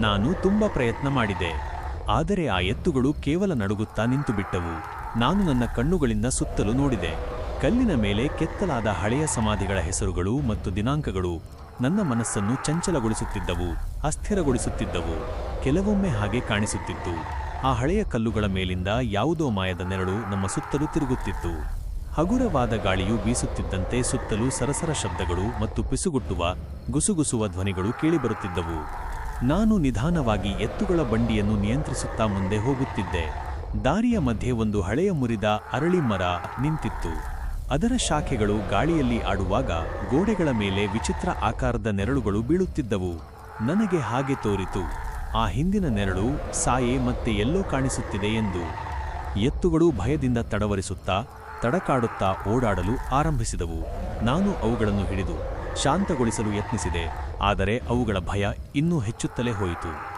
Speaker 1: ನಾನು ತುಂಬ ಪ್ರಯತ್ನ ಮಾಡಿದೆ. ಆದರೆ ಆ ಎತ್ತುಗಳು ಕೇವಲ ನಡುಗುತ್ತಾ ನಿಂತುಬಿಟ್ಟವು. ನಾನು ನನ್ನ ಕಣ್ಣುಗಳಿಂದ ಸುತ್ತಲೂ ನೋಡಿದೆ. ಕಲ್ಲಿನ ಮೇಲೆ ಕೆತ್ತಲಾದ ಹಳೆಯ ಸಮಾಧಿಗಳ ಹೆಸರುಗಳು ಮತ್ತು ದಿನಾಂಕಗಳು ನನ್ನ ಮನಸ್ಸನ್ನು ಚಂಚಲಗೊಳಿಸುತ್ತಿದ್ದವು, ಅಸ್ಥಿರಗೊಳಿಸುತ್ತಿದ್ದವು, ಕೆಲವೊಮ್ಮೆ ಹಾಗೆ ಕಾಣಿಸುತ್ತಿತ್ತು. ಆ ಹಳೆಯ ಕಲ್ಲುಗಳ ಮೇಲಿಂದ ಯಾವುದೋ ಮಾಯದ ನೆರಳು ನಮ್ಮ ಸುತ್ತಲೂ ತಿರುಗುತ್ತಿತ್ತು. ಹಗುರವಾದ ಗಾಳಿಯು ಬೀಸುತ್ತಿದ್ದಂತೆ ಸುತ್ತಲೂ ಸರಸರ ಶಬ್ದಗಳು ಮತ್ತು ಪಿಸುಗುಟ್ಟುವ, ಗುಸುಗುಸುವ ಧ್ವನಿಗಳು ಕೇಳಿಬರುತ್ತಿದ್ದವು. ನಾನು ನಿಧಾನವಾಗಿ ಎತ್ತುಗಳ ಬಂಡಿಯನ್ನು ನಿಯಂತ್ರಿಸುತ್ತಾ ಮುಂದೆ ಹೋಗುತ್ತಿದ್ದೆ. ದಾರಿಯ ಮಧ್ಯೆ ಒಂದು ಹಳೆಯ ಮುರಿದ ಅರಳಿ ಮರ ನಿಂತಿತ್ತು. ಅದರ ಶಾಖೆಗಳು ಗಾಳಿಯಲ್ಲಿ ಆಡುವಾಗ ಗೋಡೆಗಳ ಮೇಲೆ ವಿಚಿತ್ರ ಆಕಾರದ ನೆರಳುಗಳು ಬೀಳುತ್ತಿದ್ದವು. ನನಗೆ ಹಾಗೆ ತೋರಿತು. ಆ ಹಿಂದಿನ ನೆರಳು ಸಾಯೆ ಮತ್ತೆ ಎಲ್ಲೋ ಕಾಣಿಸುತ್ತಿದೆ ಎಂದು. ಎತ್ತುಗಳು ಭಯದಿಂದ ತಡವರಿಸುತ್ತಾ, ತಡಕಾಡುತ್ತಾ ಓಡಾಡಲು ಆರಂಭಿಸಿದವು. ನಾನು ಅವುಗಳನ್ನು ಹಿಡಿದು ಶಾಂತಗೊಳಿಸಲು ಯತ್ನಿಸಿದೆ. ಆದರೆ ಅವುಗಳ ಭಯ ಇನ್ನೂ ಹೆಚ್ಚುತ್ತಲೇ ಹೋಯಿತು.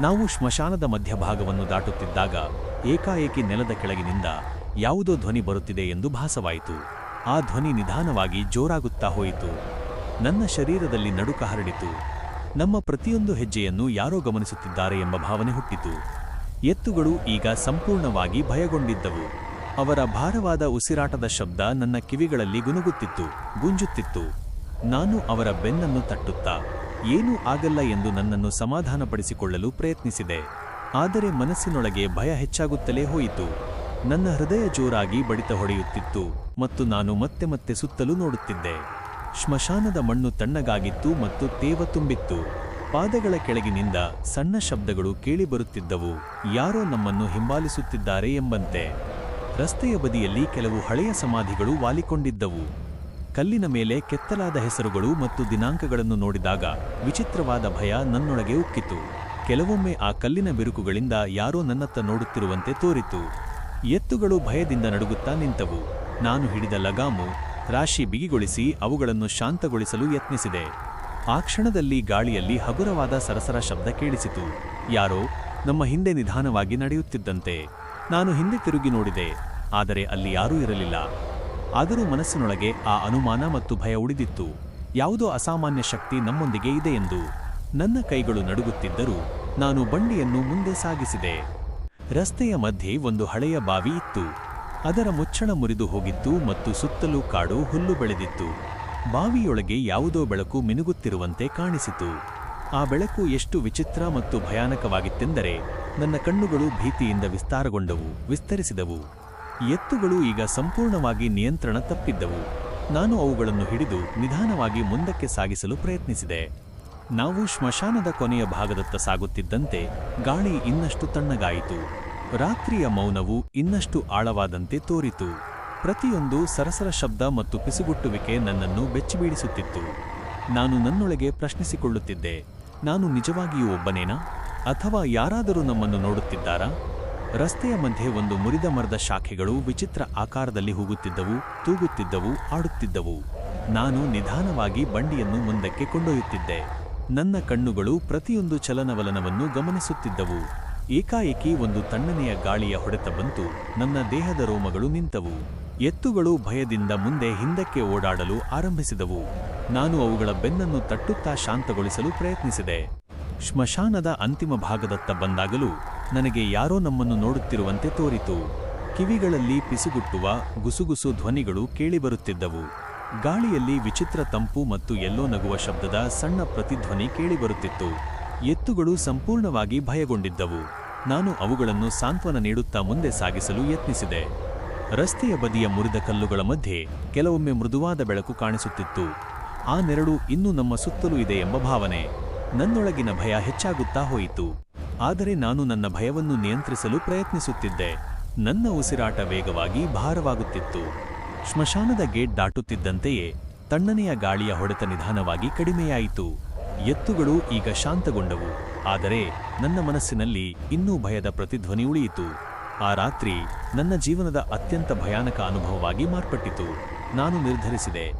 Speaker 1: ನಾವು ಶ್ಮಶಾನದ ಮಧ್ಯಭಾಗವನ್ನು ದಾಟುತ್ತಿದ್ದಾಗ ಏಕಾಏಕಿ ನೆಲದ ಕೆಳಗಿನಿಂದ ಯಾವುದೋ ಧ್ವನಿ ಬರುತ್ತಿದೆ ಎಂದು ಭಾಸವಾಯಿತು. ಆ ಧ್ವನಿ ನಿಧಾನವಾಗಿ ಜೋರಾಗುತ್ತಾ ಹೋಯಿತು. ನನ್ನ ಶರೀರದಲ್ಲಿ ನಡುಕ ಹರಡಿತು. ನಮ್ಮ ಪ್ರತಿಯೊಂದು ಹೆಜ್ಜೆಯನ್ನು ಯಾರೋ ಗಮನಿಸುತ್ತಿದ್ದಾರೆ ಎಂಬ ಭಾವನೆ ಹುಟ್ಟಿತು. ಎತ್ತುಗಳು ಈಗ ಸಂಪೂರ್ಣವಾಗಿ ಭಯಗೊಂಡಿದ್ದವು. ಅವರ ಭಾರವಾದ ಉಸಿರಾಟದ ಶಬ್ದ ನನ್ನ ಕಿವಿಗಳಲ್ಲಿ ಗುನುಗುತ್ತಿತ್ತು ಗುಂಜುತ್ತಿತ್ತು. ನಾನು ಅವರ ಬೆನ್ನನ್ನು ತಟ್ಟುತ್ತಾ, ಏನೂ ಆಗಲ್ಲ ಎಂದು ನನ್ನನ್ನು ಸಮಾಧಾನಪಡಿಸಿಕೊಳ್ಳಲು ಪ್ರಯತ್ನಿಸಿದೆ. ಆದರೆ ಮನಸ್ಸಿನೊಳಗೆ ಭಯ ಹೆಚ್ಚಾಗುತ್ತಲೇ ಹೋಯಿತು. ನನ್ನ ಹೃದಯ ಜೋರಾಗಿ ಬಡಿತ ಹೊಡೆಯುತ್ತಿತ್ತು ಮತ್ತು ನಾನು ಮತ್ತೆ ಮತ್ತೆ ಸುತ್ತಲೂ ನೋಡುತ್ತಿದ್ದೆ. ಶ್ಮಶಾನದ ಮಣ್ಣು ತಣ್ಣಗಾಗಿತ್ತು ಮತ್ತು ತೇವ ತುಂಬಿತ್ತು. ಪಾದಗಳ ಕೆಳಗಿನಿಂದ ಸಣ್ಣ ಶಬ್ದಗಳು ಕೇಳಿಬರುತ್ತಿದ್ದವು. ಯಾರೋ ನಮ್ಮನ್ನು ಹಿಂಬಾಲಿಸುತ್ತಿದ್ದಾರೆ ಎಂಬಂತೆ. ರಸ್ತೆಯ ಬದಿಯಲ್ಲಿ ಕೆಲವು ಹಳೆಯ ಸಮಾಧಿಗಳು ವಾಲಿಕೊಂಡಿದ್ದವು. ಕಲ್ಲಿನ ಮೇಲೆ ಕೆತ್ತಲಾದ ಹೆಸರುಗಳು ಮತ್ತು ದಿನಾಂಕಗಳನ್ನು ನೋಡಿದಾಗ ವಿಚಿತ್ರವಾದ ಭಯ ನನ್ನೊಳಗೆ ಉಕ್ಕಿತು. ಕೆಲವೊಮ್ಮೆ ಆ ಕಲ್ಲಿನ ಬಿರುಕುಗಳಿಂದ ಯಾರೋ ನನ್ನತ್ತ ನೋಡುತ್ತಿರುವಂತೆ ತೋರಿತು. ಎತ್ತುಗಳು ಭಯದಿಂದ ನಡುಗುತ್ತಾ ನಿಂತವು. ನಾನು ಹಿಡಿದ ಲಗಾಮು ರಾಶಿ ಬಿಗಿಗೊಳಿಸಿ ಅವುಗಳನ್ನು ಶಾಂತಗೊಳಿಸಲು ಯತ್ನಿಸಿದೆ. ಆ ಕ್ಷಣದಲ್ಲಿ ಗಾಳಿಯಲ್ಲಿ ಹಗುರವಾದ ಸರಸರ ಶಬ್ದ ಕೇಳಿಸಿತು. ಯಾರೋ ನಮ್ಮ ಹಿಂದೆ ನಿಧಾನವಾಗಿ ನಡೆಯುತ್ತಿದ್ದಂತೆ. ನಾನು ಹಿಂದೆ ತಿರುಗಿ ನೋಡಿದೆ. ಆದರೆ ಅಲ್ಲಿ ಯಾರೂ ಇರಲಿಲ್ಲ. ಆದರೂ ಮನಸ್ಸಿನೊಳಗೆ ಆ ಅನುಮಾನ ಮತ್ತು ಭಯ ಉಳಿದಿತ್ತು. ಯಾವುದೋ ಅಸಾಮಾನ್ಯ ಶಕ್ತಿ ನಮ್ಮೊಂದಿಗೆ ಇದೆ ಎಂದು ನನ್ನ ಕೈಗಳು ನಡುಗುತ್ತಿದ್ದರೂ ನಾನು ಬಂಡಿಯನ್ನು ಮುಂದೆ ಸಾಗಿಸಿದೆ. ರಸ್ತೆಯ ಮಧ್ಯೆ ಒಂದು ಹಳೆಯ ಬಾವಿ ಇತ್ತು. ಅದರ ಮುಚ್ಚಣ ಮುರಿದು ಹೋಗಿತ್ತು ಮತ್ತು ಸುತ್ತಲೂ ಕಾಡು ಹುಲ್ಲು ಬೆಳೆದಿತ್ತು. ಬಾವಿಯೊಳಗೆ ಯಾವುದೋ ಬೆಳಕು ಮಿನುಗುತ್ತಿರುವಂತೆ ಕಾಣಿಸಿತು. ಆ ಬೆಳಕು ಎಷ್ಟು ವಿಚಿತ್ರ ಮತ್ತು ಭಯಾನಕವಾಗಿತ್ತೆಂದರೆ ನನ್ನ ಕಣ್ಣುಗಳು ಭೀತಿಯಿಂದ ವಿಸ್ತಾರಗೊಂಡವು, ವಿಸ್ತರಿಸಿದವು. ಎತ್ತುಗಳು ಈಗ ಸಂಪೂರ್ಣವಾಗಿ ನಿಯಂತ್ರಣ ತಪ್ಪಿದ್ದವು. ನಾನು ಅವುಗಳನ್ನು ಹಿಡಿದು ನಿಧಾನವಾಗಿ ಮುಂದಕ್ಕೆ ಸಾಗಿಸಲು ಪ್ರಯತ್ನಿಸಿದೆ. ನಾವು ಶ್ಮಶಾನದ ಕೊನೆಯ ಭಾಗದತ್ತ ಸಾಗುತ್ತಿದ್ದಂತೆ ಗಾಳಿ ಇನ್ನಷ್ಟು ತಣ್ಣಗಾಯಿತು. ರಾತ್ರಿಯ ಮೌನವು ಇನ್ನಷ್ಟು ಆಳವಾದಂತೆ ತೋರಿತು. ಪ್ರತಿಯೊಂದು ಸರಸರ ಶಬ್ದ ಮತ್ತು ಪಿಸುಗುಟ್ಟುವಿಕೆ ನನ್ನನ್ನು ಬೆಚ್ಚಿಬೀಳಿಸುತ್ತಿತ್ತು. ನಾನು ನನ್ನೊಳಗೆ ಪ್ರಶ್ನಿಸಿಕೊಳ್ಳುತ್ತಿದ್ದೆ, ನಾನು ನಿಜವಾಗಿಯೂ ಒಬ್ಬನೇನಾ? ಅಥವಾ ಯಾರಾದರೂ ನಮ್ಮನ್ನು ನೋಡುತ್ತಿದ್ದಾರಾ? ರಸ್ತೆಯ ಮಧ್ಯೆ ಒಂದು ಮುರಿದ ಮರದ ಶಾಖೆಗಳು ವಿಚಿತ್ರ ಆಕಾರದಲ್ಲಿ ಹೋಗುತ್ತಿದ್ದವು, ತೂಗುತ್ತಿದ್ದವು, ಆಡುತ್ತಿದ್ದವು. ನಾನು ನಿಧಾನವಾಗಿ ಬಂಡಿಯನ್ನು ಮುಂದಕ್ಕೆ ಕೊಂಡೊಯ್ಯುತ್ತಿದ್ದೆ. ನನ್ನ ಕಣ್ಣುಗಳು ಪ್ರತಿಯೊಂದು ಚಲನವಲನವನ್ನು ಗಮನಿಸುತ್ತಿದ್ದವು. ಏಕಾಏಕಿ ಒಂದು ತಣ್ಣನೆಯ ಗಾಳಿಯ ಹೊಡೆತ ಬಂತು, ನನ್ನ ದೇಹದ ರೋಮಗಳು ನಿಂತವು. ಎತ್ತುಗಳು ಭಯದಿಂದ ಮುಂದೆ ಹಿಂದಕ್ಕೆ ಓಡಾಡಲು ಆರಂಭಿಸಿದವು. ನಾನು ಅವುಗಳ ಬೆನ್ನನ್ನು ತಟ್ಟುತ್ತಾ ಶಾಂತಗೊಳಿಸಲು ಪ್ರಯತ್ನಿಸಿದೆ. ಶ್ಮಶಾನದ ಅಂತಿಮ ಭಾಗದತ್ತ ಬಂದಾಗಲೂ ನನಗೆ ಯಾರೋ ನಮ್ಮನ್ನು ನೋಡುತ್ತಿರುವಂತೆ ತೋರಿತು. ಕಿವಿಗಳಲ್ಲಿ ಪಿಸುಗುಟ್ಟುವ ಗುಸುಗುಸು ಧ್ವನಿಗಳು ಕೇಳಿಬರುತ್ತಿದ್ದವು. ಗಾಳಿಯಲ್ಲಿ ವಿಚಿತ್ರ ತಂಪು ಮತ್ತು ಎಲ್ಲೋ ನಗುವ ಶಬ್ದದ ಸಣ್ಣ ಪ್ರತಿಧ್ವನಿ ಕೇಳಿಬರುತ್ತಿತ್ತು. ಎತ್ತುಗಳು ಸಂಪೂರ್ಣವಾಗಿ ಭಯಗೊಂಡಿದ್ದವು. ನಾನು ಅವುಗಳನ್ನು ಸಾಂತ್ವನ ನೀಡುತ್ತಾ ಮುಂದೆ ಸಾಗಿಸಲು ಯತ್ನಿಸಿದೆ. ರಸ್ತೆಯ ಬದಿಯ ಮುರಿದ ಕಲ್ಲುಗಳ ಮಧ್ಯೆ ಕೆಲವೊಮ್ಮೆ ಮೃದುವಾದ ಬೆಳಕು ಕಾಣಿಸುತ್ತಿತ್ತು. ಆ ನೆರಳು ಇನ್ನೂ ನಮ್ಮ ಸುತ್ತಲೂ ಇದೆ ಎಂಬ ಭಾವನೆ. ನನ್ನೊಳಗಿನ ಭಯ ಹೆಚ್ಚಾಗುತ್ತಾ ಹೋಯಿತು. ಆದರೆ ನಾನು ನನ್ನ ಭಯವನ್ನು ನಿಯಂತ್ರಿಸಲು ಪ್ರಯತ್ನಿಸುತ್ತಿದ್ದೆ. ನನ್ನ ಉಸಿರಾಟ ವೇಗವಾಗಿ ಭಾರವಾಗುತ್ತಿತ್ತು. ಶ್ಮಶಾನದ ಗೇಟ್ ದಾಟುತ್ತಿದ್ದಂತೆಯೇ ತಣ್ಣನೆಯ ಗಾಳಿಯ ಹೊಡೆತ ನಿಧಾನವಾಗಿ ಕಡಿಮೆಯಾಯಿತು. ಎತ್ತುಗಳು ಈಗ ಶಾಂತಗೊಂಡವು. ಆದರೆ ನನ್ನ ಮನಸ್ಸಿನಲ್ಲಿ ಇನ್ನೂ ಭಯದ ಪ್ರತಿಧ್ವನಿ ಉಳಿಯಿತು. ಆ ರಾತ್ರಿ ನನ್ನ ಜೀವನದ ಅತ್ಯಂತ ಭಯಾನಕ ಅನುಭವವಾಗಿ ಮಾರ್ಪಟ್ಟಿತು. ನಾನು ನಿರ್ಧರಿಸಿದೆ.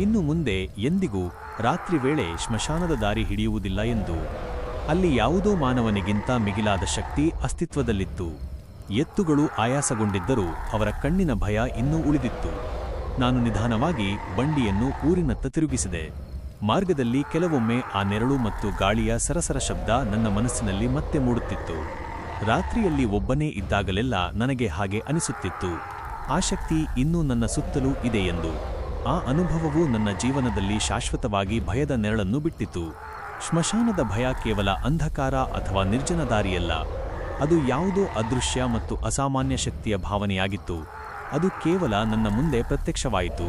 Speaker 1: ಇನ್ನು ಮುಂದೆ ಎಂದಿಗೂ ರಾತ್ರಿ ವೇಳೆ ಶ್ಮಶಾನದ ದಾರಿ ಹಿಡಿಯುವುದಿಲ್ಲ ಎಂದು ಅಲ್ಲಿ ಯಾವುದೋ ಮಾನವನಿಗಿಂತ ಮಿಗಿಲಾದ ಶಕ್ತಿ ಅಸ್ತಿತ್ವದಲ್ಲಿತ್ತು. ಎತ್ತುಗಳು ಆಯಾಸಗೊಂಡಿದ್ದರೂ ಅವರ ಕಣ್ಣಿನ ಭಯ ಇನ್ನೂ ಉಳಿದಿತ್ತು. ನಾನು ನಿಧಾನವಾಗಿ ಬಂಡಿಯನ್ನು ಊರಿನತ್ತ ತಿರುಗಿಸಿದೆ. ಮಾರ್ಗದಲ್ಲಿ ಕೆಲವೊಮ್ಮೆ ಆ ನೆರಳು ಮತ್ತು ಗಾಳಿಯ ಸರಸರ ಶಬ್ದ ನನ್ನ ಮನಸ್ಸಿನಲ್ಲಿ ಮತ್ತೆ ಮೂಡುತ್ತಿತ್ತು. ರಾತ್ರಿಯಲ್ಲಿ ಒಬ್ಬನೇ ಇದ್ದಾಗಲೆಲ್ಲ ನನಗೆ ಹಾಗೆ ಅನಿಸುತ್ತಿತ್ತು. ಆ ಶಕ್ತಿ ಇನ್ನೂ ನನ್ನ ಸುತ್ತಲೂ ಇದೆ ಎಂದು. ಆ ಅನುಭವವು ನನ್ನ ಜೀವನದಲ್ಲಿ ಶಾಶ್ವತವಾಗಿ ಭಯದ ನೆರಳನ್ನು ಬಿಟ್ಟಿತು. ಶ್ಮಶಾನದ ಭಯ ಕೇವಲ ಅಂಧಕಾರ ಅಥವಾ ನಿರ್ಜನ ದಾರಿಯಲ್ಲ. ಅದು ಯಾವುದೋ ಅದೃಶ್ಯ ಮತ್ತು ಅಸಾಮಾನ್ಯ ಶಕ್ತಿಯ ಭಾವನೆಯಾಗಿತ್ತು. ಅದು ಕೇವಲ ನನ್ನ ಮುಂದೆ ಪ್ರತ್ಯಕ್ಷವಾಯಿತು.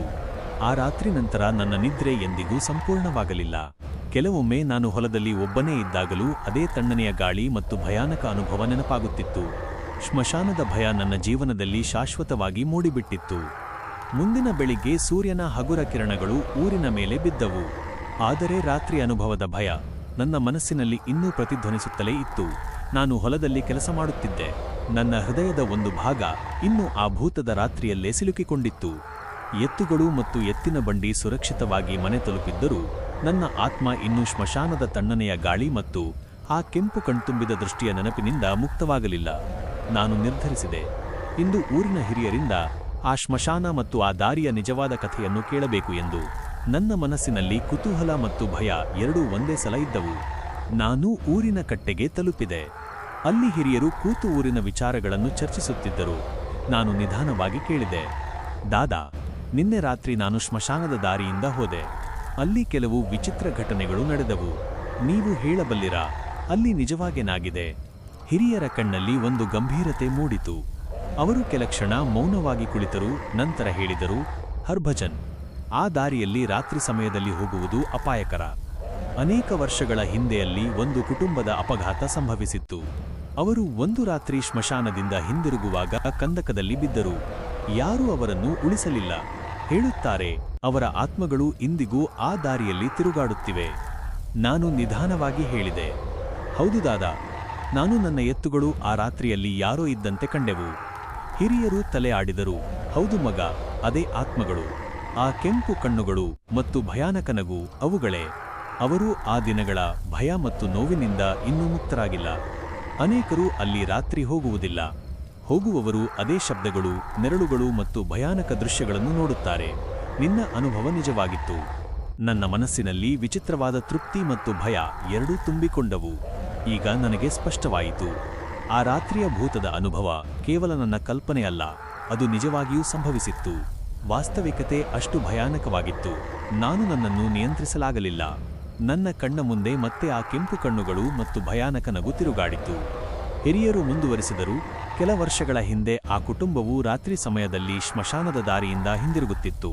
Speaker 1: ಆ ರಾತ್ರಿ ನಂತರ ನನ್ನ ನಿದ್ರೆ ಎಂದಿಗೂ ಸಂಪೂರ್ಣವಾಗಲಿಲ್ಲ. ಕೆಲವೊಮ್ಮೆ ನಾನು ಹೊಲದಲ್ಲಿ ಒಬ್ಬನೇ ಇದ್ದಾಗಲೂ ಅದೇ ತಣ್ಣನೆಯ ಗಾಳಿ ಮತ್ತು ಭಯಾನಕ ಅನುಭವ ನೆನಪಾಗುತ್ತಿತ್ತು. ಶ್ಮಶಾನದ ಭಯ ನನ್ನ ಜೀವನದಲ್ಲಿ ಶಾಶ್ವತವಾಗಿ ಮೂಡಿಬಿಟ್ಟಿತ್ತು. ಮುಂದಿನ ಬೆಳಿಗ್ಗೆ ಸೂರ್ಯನ ಹಗುರ ಕಿರಣಗಳು ಊರಿನ ಮೇಲೆ ಬಿದ್ದವು. ಆದರೆ ರಾತ್ರಿ ಅನುಭವದ ಭಯ ನನ್ನ ಮನಸ್ಸಿನಲ್ಲಿ ಇನ್ನೂ ಪ್ರತಿಧ್ವನಿಸುತ್ತಲೇ ಇತ್ತು. ನಾನು ಹೊಲದಲ್ಲಿ ಕೆಲಸ ಮಾಡುತ್ತಿದ್ದೆ. ನನ್ನ ಹೃದಯದ ಒಂದು ಭಾಗ ಇನ್ನೂ ಆ ಭೂತದ ರಾತ್ರಿಯಲ್ಲೇ ಸಿಲುಕಿಕೊಂಡಿತ್ತು. ಎತ್ತುಗಳು ಮತ್ತು ಎತ್ತಿನ ಬಂಡಿ ಸುರಕ್ಷಿತವಾಗಿ ಮನೆ ತಲುಪಿದ್ದರೂ ನನ್ನ ಆತ್ಮ ಇನ್ನೂ ಶ್ಮಶಾನದ ತಣ್ಣನೆಯ ಗಾಳಿ ಮತ್ತು ಆ ಕೆಂಪು ಕಣ್ತುಂಬಿದ ದೃಷ್ಟಿಯ ನೆನಪಿನಿಂದ ಮುಕ್ತವಾಗಲಿಲ್ಲ. ನಾನು ನಿರ್ಧರಿಸಿದೆ. ಇಂದು ಊರಿನ ಹಿರಿಯರಿಂದ ಆ ಶ್ಮಶಾನ ಮತ್ತು ಆ ದಾರಿಯ ನಿಜವಾದ ಕಥೆಯನ್ನು ಕೇಳಬೇಕು ಎಂದು. ನನ್ನ ಮನಸ್ಸಿನಲ್ಲಿ ಕುತೂಹಲ ಮತ್ತು ಭಯ ಎರಡೂ ಒಂದೇ ಸಲ ಇದ್ದವು. ನಾನು ಊರಿನ ಕಟ್ಟೆಗೆ ತಲುಪಿದೆ. ಅಲ್ಲಿ ಹಿರಿಯರು ಕೂತು ಊರಿನ ವಿಚಾರಗಳನ್ನು ಚರ್ಚಿಸುತ್ತಿದ್ದರು. ನಾನು ನಿಧಾನವಾಗಿ ಕೇಳಿದೆ, ದಾದಾ, ನಿನ್ನೆ ರಾತ್ರಿ ನಾನು ಶ್ಮಶಾನದ ದಾರಿಯಿಂದ ಹೋದೆ. ಅಲ್ಲಿ ಕೆಲವು ವಿಚಿತ್ರ ಘಟನೆಗಳು ನಡೆದವು. ನೀವು ಹೇಳಬಲ್ಲಿರಾ? ಅಲ್ಲಿ ನಿಜವಾಗೇನಾಗಿದೆ? ಹಿರಿಯರ ಕಣ್ಣಲ್ಲಿ ಒಂದು ಗಂಭೀರತೆ ಮೂಡಿತು. ಅವರು ಕೆಲ ಕ್ಷಣ ಮೌನವಾಗಿ ಕುಳಿತರು, ನಂತರ ಹೇಳಿದರು, ಹರ್ಭಜನ್ ಆ ದಾರಿಯಲ್ಲಿ ರಾತ್ರಿ ಸಮಯದಲ್ಲಿ ಹೋಗುವುದು ಅಪಾಯಕರ. ಅನೇಕ ವರ್ಷಗಳ ಹಿಂದೆಯಲ್ಲಿ ಒಂದು ಕುಟುಂಬದ ಅಪಘಾತ ಸಂಭವಿಸಿತ್ತು. ಅವರು ಒಂದು ರಾತ್ರಿ ಸ್ಮಶಾನದಿಂದ ಹಿಂದಿರುಗುವಾಗ ಕಂದಕದಲ್ಲಿ ಬಿದ್ದರು. ಯಾರೂ ಅವರನ್ನು ಉಳಿಸಲಿಲ್ಲ. ಹೇಳುತ್ತಾರೆ, ಅವರ ಆತ್ಮಗಳು ಇಂದಿಗೂ ಆ ದಾರಿಯಲ್ಲಿ ತಿರುಗಾಡುತ್ತಿವೆ. ನಾನು ನಿಧಾನವಾಗಿ ಹೇಳಿದೆ, ಹೌದು ದಾದಾ, ನಾನು ನನ್ನ ಎತ್ತುಗಳು ಆ ರಾತ್ರಿಯಲ್ಲಿ ಯಾರೋ ಇದ್ದಂತೆ ಕಂಡೆವು. ಹಿರಿಯರು ತಲೆ ಆಡಿದರು ಹೌದು ಮಗ, ಅದೇ ಆತ್ಮಗಳು. ಆ ಕೆಂಪು ಕಣ್ಣುಗಳು ಮತ್ತು ಭಯಾನಕ ನಗು ಅವುಗಳೇ. ಅವರು ಆ ದಿನಗಳ ಭಯ ಮತ್ತು ನೋವಿನಿಂದ ಇನ್ನೂ ಮುಕ್ತರಾಗಿಲ್ಲ. ಅನೇಕರು ಅಲ್ಲಿ ರಾತ್ರಿ ಹೋಗುವುದಿಲ್ಲ. ಹೋಗುವವರು ಅದೇ ಶಬ್ದಗಳು, ನೆರಳುಗಳು ಮತ್ತು ಭಯಾನಕ ದೃಶ್ಯಗಳನ್ನು ನೋಡುತ್ತಾರೆ. ನಿನ್ನ ಅನುಭವ ನಿಜವಾಗಿತ್ತು. ನನ್ನ ಮನಸ್ಸಿನಲ್ಲಿ ವಿಚಿತ್ರವಾದ ತೃಪ್ತಿ ಮತ್ತು ಭಯ ಎರಡೂ ತುಂಬಿಕೊಂಡವು. ಈಗ ನನಗೆ ಸ್ಪಷ್ಟವಾಯಿತು. ಆ ರಾತ್ರಿಯ ಭೂತದ ಅನುಭವ ಕೇವಲ ನನ್ನ ಕಲ್ಪನೆಯಲ್ಲ, ಅದು ನಿಜವಾಗಿಯೂ ಸಂಭವಿಸಿತ್ತು. ವಾಸ್ತವಿಕತೆ ಅಷ್ಟು ಭಯಾನಕವಾಗಿತ್ತು. ನಾನು ನನ್ನನ್ನು ನಿಯಂತ್ರಿಸಲಾಗಲಿಲ್ಲ. ನನ್ನ ಕಣ್ಣ ಮುಂದೆ ಮತ್ತೆ ಆ ಕೆಂಪು ಕಣ್ಣುಗಳು ಮತ್ತು ಭಯಾನಕ ನಗು ತಿರುಗಾಡಿತು. ಹಿರಿಯರು ಮುಂದುವರಿಸಿದರು. ಕೆಲ ವರ್ಷಗಳ ಹಿಂದೆ ಆ ಕುಟುಂಬವು ರಾತ್ರಿ ಸಮಯದಲ್ಲಿ ಸ್ಮಶಾನದ ದಾರಿಯಿಂದ ಹಿಂದಿರುಗುತ್ತಿತ್ತು.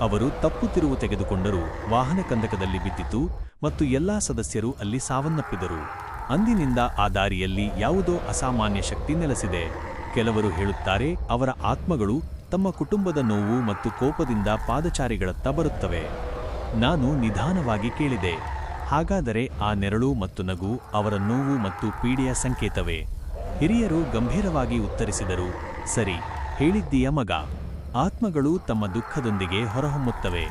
Speaker 1: ಅವರು ತಪ್ಪು ತಿರುವು ತೆಗೆದುಕೊಂಡರು. ವಾಹನ ಕಂದಕದಲ್ಲಿ ಬಿದ್ದಿತು ಮತ್ತು ಎಲ್ಲಾ ಸದಸ್ಯರು ಅಲ್ಲಿ ಸಾವನ್ನಪ್ಪಿದರು. ಅಂದಿನಿಂದ ಆ ದಾರಿಯಲ್ಲಿ ಯಾವುದೋ ಅಸಾಮಾನ್ಯ ಶಕ್ತಿ ನೆಲೆಸಿದೆ. ಕೆಲವರು ಹೇಳುತ್ತಾರೆ ಅವರ ಆತ್ಮಗಳು ತಮ್ಮ ಕುಟುಂಬದ ನೋವು ಮತ್ತು ಕೋಪದಿಂದ ಪಾದಚಾರಿಗಳತ್ತ ಬರುತ್ತವೆ. ನಾನು ನಿಧಾನವಾಗಿ ಕೇಳಿದೆ. ಹಾಗಾದರೆ ಆ ನೆರಳು ಮತ್ತು ನಗು, ಅವರ ನೋವು ಮತ್ತು ಪೀಡೆಯ ಸಂಕೇತವೇ? ಹಿರಿಯರು ಗಂಭೀರವಾಗಿ ಉತ್ತರಿಸಿದರು, ಸರಿ, ಹೇಳಿದ್ದೀಯ ಮಗ. ಆತ್ಮಗಳು ತಮ್ಮ ದುಃಖದೊಂದಿಗೆ ಹೊರಹೊಮ್ಮುತ್ತವೆ.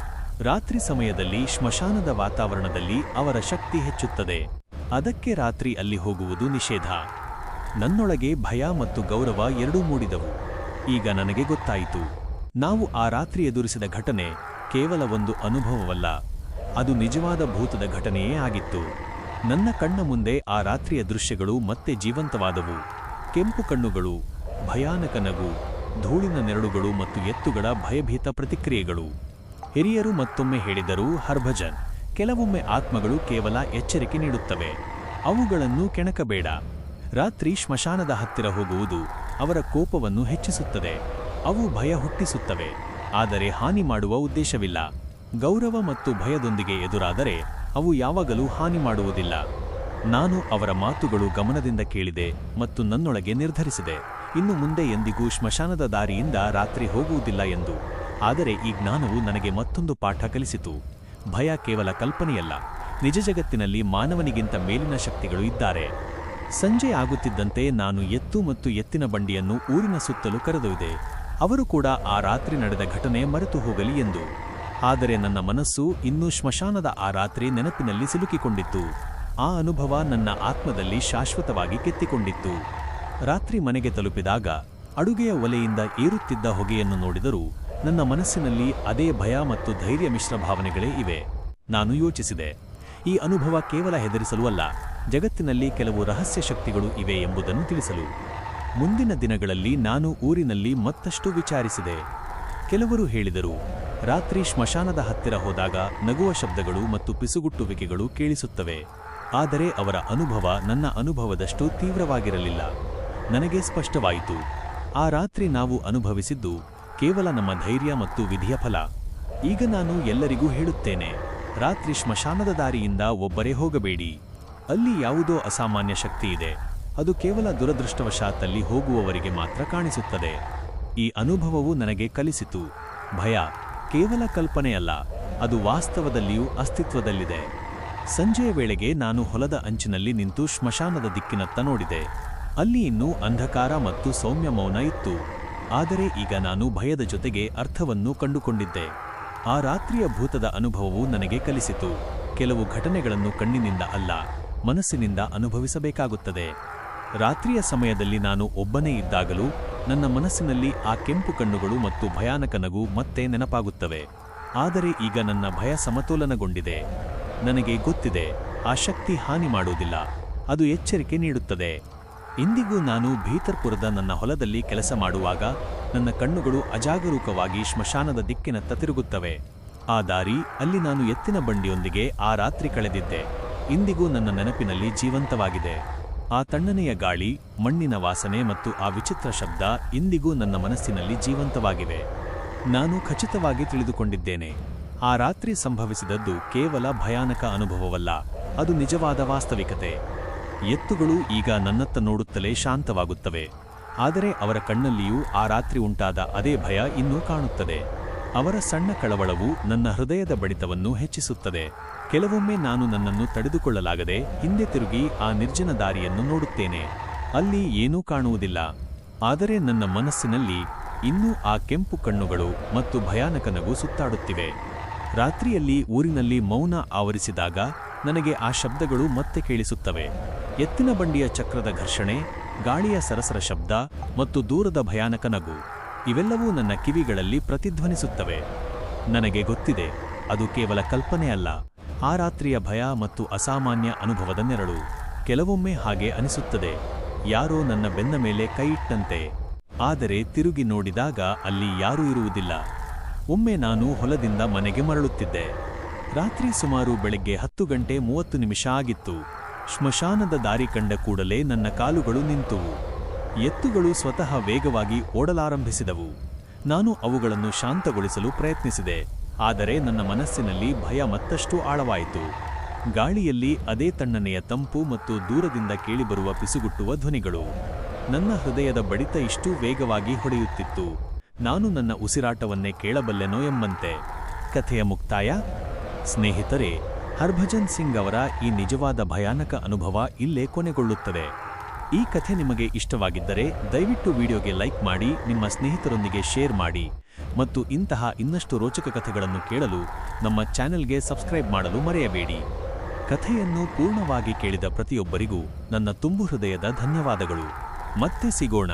Speaker 1: ರಾತ್ರಿ ಸಮಯದಲ್ಲಿ ಸ್ಮಶಾನದ ವಾತಾವರಣದಲ್ಲಿ ಅವರ ಶಕ್ತಿ ಹೆಚ್ಚುತ್ತದೆ. ಅದಕ್ಕೆ ರಾತ್ರಿ ಅಲ್ಲಿ ಹೋಗುವುದು ನಿಷೇಧ. ನನ್ನೊಳಗೆ ಭಯ ಮತ್ತು ಗೌರವ ಎರಡೂ ಮೂಡಿದವು. ಈಗ ನನಗೆ ಗೊತ್ತಾಯಿತು. ನಾವು ಆ ರಾತ್ರಿ ಎದುರಿಸಿದ ಘಟನೆ ಕೇವಲ ಒಂದು ಅನುಭವವಲ್ಲ, ಅದು ನಿಜವಾದ ಭೂತದ ಘಟನೆಯೇ ಆಗಿತ್ತು. ನನ್ನ ಕಣ್ಣ ಮುಂದೆ ಆ ರಾತ್ರಿಯ ದೃಶ್ಯಗಳು ಮತ್ತೆ ಜೀವಂತವಾದವು. ಕೆಂಪು ಕಣ್ಣುಗಳು, ಭಯಾನಕ ನಗು, ಧೂಳಿನ ನೆರಳುಗಳು ಮತ್ತು ಎತ್ತುಗಳ ಭಯಭೀತ ಪ್ರತಿಕ್ರಿಯೆಗಳು. ಹಿರಿಯರು ಮತ್ತೊಮ್ಮೆ ಹೇಳಿದರು, ಹರ್ಭಜನ್, ಕೆಲವೊಮ್ಮೆ ಆತ್ಮಗಳು ಕೇವಲ ಎಚ್ಚರಿಕೆ ನೀಡುತ್ತವೆ. ಅವುಗಳನ್ನು ಕೆಣಕಬೇಡ. ರಾತ್ರಿ ಸ್ಮಶಾನದ ಹತ್ತಿರ ಹೋಗುವುದು ಅವರ ಕೋಪವನ್ನು ಹೆಚ್ಚಿಸುತ್ತದೆ. ಅವು ಭಯ ಹುಟ್ಟಿಸುತ್ತವೆ. ಆದರೆ ಹಾನಿ ಮಾಡುವ ಉದ್ದೇಶವಿಲ್ಲ. ಗೌರವ ಮತ್ತು ಭಯದೊಂದಿಗೆ ಎದುರಾದರೆ ಅವು ಯಾವಾಗಲೂ ಹಾನಿ ಮಾಡುವುದಿಲ್ಲ. ನಾನು ಅವರ ಮಾತುಗಳು ಗಮನದಿಂದ ಕೇಳಿದೆ ಮತ್ತು ನನ್ನೊಳಗೆ ನಿರ್ಧರಿಸಿದೆ. ಇನ್ನು ಮುಂದೆ ಎಂದಿಗೂ ಸ್ಮಶಾನದ ದಾರಿಯಿಂದ ರಾತ್ರಿ ಹೋಗುವುದಿಲ್ಲ ಎಂದು. ಆದರೆ ಈ ಜ್ಞಾನವು ನನಗೆ ಮತ್ತೊಂದು ಪಾಠ ಕಲಿಸಿತು. ಭಯ ಕೇವಲ ಕಲ್ಪನೆಯಲ್ಲ. ನಿಜ ಜಗತ್ತಿನಲ್ಲಿ ಮಾನವನಿಗಿಂತ ಮೇಲಿನ ಶಕ್ತಿಗಳು ಇದ್ದಾರೆ. ಸಂಜೆ ಆಗುತ್ತಿದ್ದಂತೆ ನಾನು ಎತ್ತು ಮತ್ತು ಎತ್ತಿನ ಬಂಡಿಯನ್ನು ಊರಿನ ಸುತ್ತಲೂ ಕರೆದೊಯ್ದೆ. ಅವರು ಕೂಡ ಆ ರಾತ್ರಿ ನಡೆದ ಘಟನೆ ಮರೆತು ಹೋಗಲಿ ಎಂದು. ಆದರೆ ನನ್ನ ಮನಸ್ಸು ಇನ್ನೂ ಶ್ಮಶಾನದ ಆ ರಾತ್ರಿ ನೆನಪಿನಲ್ಲಿ ಸಿಲುಕಿಕೊಂಡಿತ್ತು. ಆ ಅನುಭವ ನನ್ನ ಆತ್ಮದಲ್ಲಿ ಶಾಶ್ವತವಾಗಿ ಕೆತ್ತಿಕೊಂಡಿತ್ತು. ರಾತ್ರಿ ಮನೆಗೆ ತಲುಪಿದಾಗ ಅಡುಗೆಯ ಒಲೆಯಿಂದ ಏರುತ್ತಿದ್ದ ಹೊಗೆಯನ್ನು ನೋಡಿದರೂ ನನ್ನ ಮನಸ್ಸಿನಲ್ಲಿ ಅದೇ ಭಯ ಮತ್ತು ಧೈರ್ಯ ಮಿಶ್ರ ಭಾವನೆಗಳೇ ಇವೆ. ನಾನು ಯೋಚಿಸಿದೆ. ಈ ಅನುಭವ ಕೇವಲ ಹೆದರಿಸಲು ಅಲ್ಲ. ಜಗತ್ತಿನಲ್ಲಿ ಕೆಲವು ರಹಸ್ಯ ಶಕ್ತಿಗಳು ಇವೆ ಎಂಬುದನ್ನು ತಿಳಿಸಲು. ಮುಂದಿನ ದಿನಗಳಲ್ಲಿ ನಾನು ಊರಿನಲ್ಲಿ ಮತ್ತಷ್ಟು ವಿಚಾರಿಸಿದೆ. ಕೆಲವರು ಹೇಳಿದರು, ರಾತ್ರಿ ಸ್ಮಶಾನದ ಹತ್ತಿರ ಹೋದಾಗ ನಗುವ ಶಬ್ದಗಳು ಮತ್ತು ಪಿಸುಗುಟ್ಟುವಿಕೆಗಳು ಕೇಳಿಸುತ್ತವೆ. ಆದರೆ ಅವರ ಅನುಭವ ನನ್ನ ಅನುಭವದಷ್ಟು ತೀವ್ರವಾಗಿರಲಿಲ್ಲ. ನನಗೆ ಸ್ಪಷ್ಟವಾಯಿತು, ಆ ರಾತ್ರಿ ನಾವು ಅನುಭವಿಸಿದ್ದು ಕೇವಲ ನಮ್ಮ ಧೈರ್ಯ ಮತ್ತು ವಿಧಿಯ ಫಲ. ಈಗ ನಾನು ಎಲ್ಲರಿಗೂ ಹೇಳುತ್ತೇನೆ, ರಾತ್ರಿ ಸ್ಮಶಾನದ ದಾರಿಯಿಂದ ಒಬ್ಬರೇ ಹೋಗಬೇಡಿ. ಅಲ್ಲಿ ಯಾವುದೋ ಅಸಾಮಾನ್ಯ ಶಕ್ತಿ ಇದೆ. ಅದು ಕೇವಲ ದುರದೃಷ್ಟವಶಾತ್ತಲ್ಲಿ ಹೋಗುವವರಿಗೆ ಮಾತ್ರ ಕಾಣಿಸುತ್ತದೆ. ಈ ಅನುಭವವು ನನಗೆ ಕಲಿಸಿತು. ಭಯ ಕೇವಲ ಕಲ್ಪನೆಯಲ್ಲ, ಅದು ವಾಸ್ತವದಲ್ಲಿಯೂ ಅಸ್ತಿತ್ವದಲ್ಲಿದೆ. ಸಂಜೆಯ ವೇಳೆಗೆ ನಾನು ಹೊಲದ ಅಂಚಿನಲ್ಲಿ ನಿಂತು ಶ್ಮಶಾನದ ದಿಕ್ಕಿನತ್ತ ನೋಡಿದೆ. ಅಲ್ಲಿ ಇನ್ನೂ ಅಂಧಕಾರ ಮತ್ತು ಸೌಮ್ಯ ಮೌನ ಇತ್ತು. ಆದರೆ ಈಗ ನಾನು ಭಯದ ಜೊತೆಗೆ ಅರ್ಥವನ್ನು ಕಂಡುಕೊಂಡಿದ್ದೆ. ಆ ರಾತ್ರಿಯ ಭೂತದ ಅನುಭವವು ನನಗೆ ಕಲಿಸಿತು. ಕೆಲವು ಘಟನೆಗಳನ್ನು ಕಣ್ಣಿನಿಂದ ಅಲ್ಲ ಮನಸ್ಸಿನಿಂದ ಅನುಭವಿಸಬೇಕಾಗುತ್ತದೆ. ರಾತ್ರಿಯ ಸಮಯದಲ್ಲಿ ನಾನು ಒಬ್ಬನೇ ಇದ್ದಾಗಲೂ ನನ್ನ ಮನಸ್ಸಿನಲ್ಲಿ ಆ ಕೆಂಪು ಕಣ್ಣುಗಳು ಮತ್ತು ಭಯಾನಕ ನಗು ಮತ್ತೆ ನೆನಪಾಗುತ್ತವೆ. ಆದರೆ ಈಗ ನನ್ನ ಭಯ ಸಮತೋಲನಗೊಂಡಿದೆ. ನನಗೆ ಗೊತ್ತಿದೆ, ಆ ಶಕ್ತಿ ಹಾನಿ ಮಾಡುವುದಿಲ್ಲ, ಅದು ಎಚ್ಚರಿಕೆ ನೀಡುತ್ತದೆ. ಇಂದಿಗೂ ನಾನು ಭೀತರ್ಪುರದ ನನ್ನ ಹೊಲದಲ್ಲಿ ಕೆಲಸ ಮಾಡುವಾಗ ನನ್ನ ಕಣ್ಣುಗಳು ಅಜಾಗರೂಕವಾಗಿ ಸ್ಮಶಾನದ ದಿಕ್ಕಿನತ್ತ ತಿರುಗುತ್ತವೆ. ಆ ದಾರಿ ಅಲ್ಲಿ ನಾನು ಎತ್ತಿನ ಬಂಡಿಯೊಂದಿಗೆ ಆ ರಾತ್ರಿ ಕಳೆದಿದ್ದೆ. ಇಂದಿಗೂ ನನ್ನ ನೆನಪಿನಲ್ಲಿ ಜೀವಂತವಾಗಿದೆ. ಆ ತಣ್ಣನೆಯ ಗಾಳಿ, ಮಣ್ಣಿನ ವಾಸನೆ ಮತ್ತು ಆ ವಿಚಿತ್ರ ಶಬ್ದ ಇಂದಿಗೂ ನನ್ನ ಮನಸ್ಸಿನಲ್ಲಿ ಜೀವಂತವಾಗಿವೆ. ನಾನು ಖಚಿತವಾಗಿ ತಿಳಿದುಕೊಂಡಿದ್ದೇನೆ. ಆ ರಾತ್ರಿ ಸಂಭವಿಸಿದದ್ದು ಕೇವಲ ಭಯಾನಕ ಅನುಭವವಲ್ಲ, ಅದು ನಿಜವಾದ ವಾಸ್ತವಿಕತೆ. ಎತ್ತುಗಳು ಈಗ ನನ್ನತ್ತ ನೋಡುತ್ತಲೇ ಶಾಂತವಾಗುತ್ತವೆ. ಆದರೆ ಅವರ ಕಣ್ಣಲ್ಲಿಯೂ ಆ ರಾತ್ರಿ ಉಂಟಾದ ಅದೇ ಭಯ ಇನ್ನೂ ಕಾಣುತ್ತದೆ. ಅವರ ಸಣ್ಣ ಕಳವಳವು ನನ್ನ ಹೃದಯದ ಬಡಿತವನ್ನು ಹೆಚ್ಚಿಸುತ್ತದೆ. ಕೆಲವೊಮ್ಮೆ ನಾನು ನನ್ನನ್ನು ತಡೆದುಕೊಳ್ಳಲಾಗದೆ ಹಿಂದೆ ತಿರುಗಿ ಆ ನಿರ್ಜನ ದಾರಿಯನ್ನು ನೋಡುತ್ತೇನೆ. ಅಲ್ಲಿ ಏನೂ ಕಾಣುವುದಿಲ್ಲ. ಆದರೆ ನನ್ನ ಮನಸ್ಸಿನಲ್ಲಿ ಇನ್ನೂ ಆ ಕೆಂಪು ಕಣ್ಣುಗಳು ಮತ್ತು ಭಯಾನಕ ನಗು ಸುತ್ತಾಡುತ್ತಿವೆ. ರಾತ್ರಿಯಲ್ಲಿ ಊರಿನಲ್ಲಿ ಮೌನ ಆವರಿಸಿದಾಗ ನನಗೆ ಆ ಶಬ್ದಗಳು ಮತ್ತೆ ಕೇಳಿಸುತ್ತವೆ. ಎತ್ತಿನ ಬಂಡಿಯ ಚಕ್ರದ ಘರ್ಷಣೆ, ಗಾಳಿಯ ಸರಸರ ಶಬ್ದ ಮತ್ತು ದೂರದ ಭಯಾನಕ ನಗು. ಇವೆಲ್ಲವೂ ನನ್ನ ಕಿವಿಗಳಲ್ಲಿ ಪ್ರತಿಧ್ವನಿಸುತ್ತವೆ. ನನಗೆ ಗೊತ್ತಿದೆ, ಅದು ಕೇವಲ ಕಲ್ಪನೆ ಅಲ್ಲ. ಆ ರಾತ್ರಿಯ ಭಯ ಮತ್ತು ಅಸಾಮಾನ್ಯ ಅನುಭವದ ನೆರಳು. ಕೆಲವೊಮ್ಮೆ ಹಾಗೆ ಅನಿಸುತ್ತದೆ. ಯಾರೋ ನನ್ನ ಬೆನ್ನ ಮೇಲೆ ಕೈಯಿಟ್ಟಂತೆ ಆದರೆ ತಿರುಗಿ ನೋಡಿದಾಗ ಅಲ್ಲಿ ಯಾರೂ ಇರುವುದಿಲ್ಲ. ಒಮ್ಮೆ ನಾನು ಹೊಲದಿಂದ ಮನೆಗೆ ಮರಳುತ್ತಿದ್ದೆ. ರಾತ್ರಿ ಸುಮಾರು ಬೆಳಗ್ಗೆ ಹತ್ತು ಗಂಟೆ ಮೂವತ್ತು ನಿಮಿಷ ಆಗಿತ್ತು. ಶ್ಮಶಾನದ ದಾರಿ ಕಂಡ ಕೂಡಲೇ ನನ್ನ ಕಾಲುಗಳು ನಿಂತುವು. ಎತ್ತುಗಳು ಸ್ವತಃ ವೇಗವಾಗಿ ಓಡಲಾರಂಭಿಸಿದವು. ನಾನು ಅವುಗಳನ್ನು ಶಾಂತಗೊಳಿಸಲು ಪ್ರಯತ್ನಿಸಿದೆ. ಆದರೆ ನನ್ನ ಮನಸ್ಸಿನಲ್ಲಿ ಭಯ ಮತ್ತಷ್ಟು ಆಳವಾಯಿತು. ಗಾಳಿಯಲ್ಲಿ ಅದೇ ತಣ್ಣನೆಯ ತಂಪು ಮತ್ತು ದೂರದಿಂದ ಕೇಳಿಬರುವ ಪಿಸುಗುಟ್ಟುವ ಧ್ವನಿಗಳು. ನನ್ನ ಹೃದಯದ ಬಡಿತ ಇಷ್ಟು ವೇಗವಾಗಿ ಹೊಡೆಯುತ್ತಿತ್ತು. ನಾನು ನನ್ನ ಉಸಿರಾಟವನ್ನೇ ಕೇಳಬಲ್ಲೆನೋ ಎಂಬಂತೆ. ಕಥೆಯ ಮುಕ್ತಾಯ? ಸ್ನೇಹಿತರೆ, ಹರ್ಭಜನ್ ಸಿಂಗ್ ಅವರ ಈ ನಿಜವಾದ ಭಯಾನಕ ಅನುಭವ ಇಲ್ಲೇ ಕೊನೆಗೊಳ್ಳುತ್ತದೆ. ಈ ಕಥೆ ನಿಮಗೆ ಇಷ್ಟವಾಗಿದ್ದರೆ ದಯವಿಟ್ಟು ವಿಡಿಯೋಗೆ ಲೈಕ್ ಮಾಡಿ, ನಿಮ್ಮ ಸ್ನೇಹಿತರೊಂದಿಗೆ ಶೇರ್ ಮಾಡಿ ಮತ್ತು ಇಂತಹ ಇನ್ನಷ್ಟು ರೋಚಕ ಕಥೆಗಳನ್ನು ಕೇಳಲು ನಮ್ಮ ಚಾನೆಲ್ಗೆ ಸಬ್ಸ್ಕ್ರೈಬ್ ಮಾಡಲು ಮರೆಯಬೇಡಿ. ಕಥೆಯನ್ನು ಪೂರ್ಣವಾಗಿ ಕೇಳಿದ ಪ್ರತಿಯೊಬ್ಬರಿಗೂ ನನ್ನ ತುಂಬು ಹೃದಯದ ಧನ್ಯವಾದಗಳು. ಮತ್ತೆ ಸಿಗೋಣ.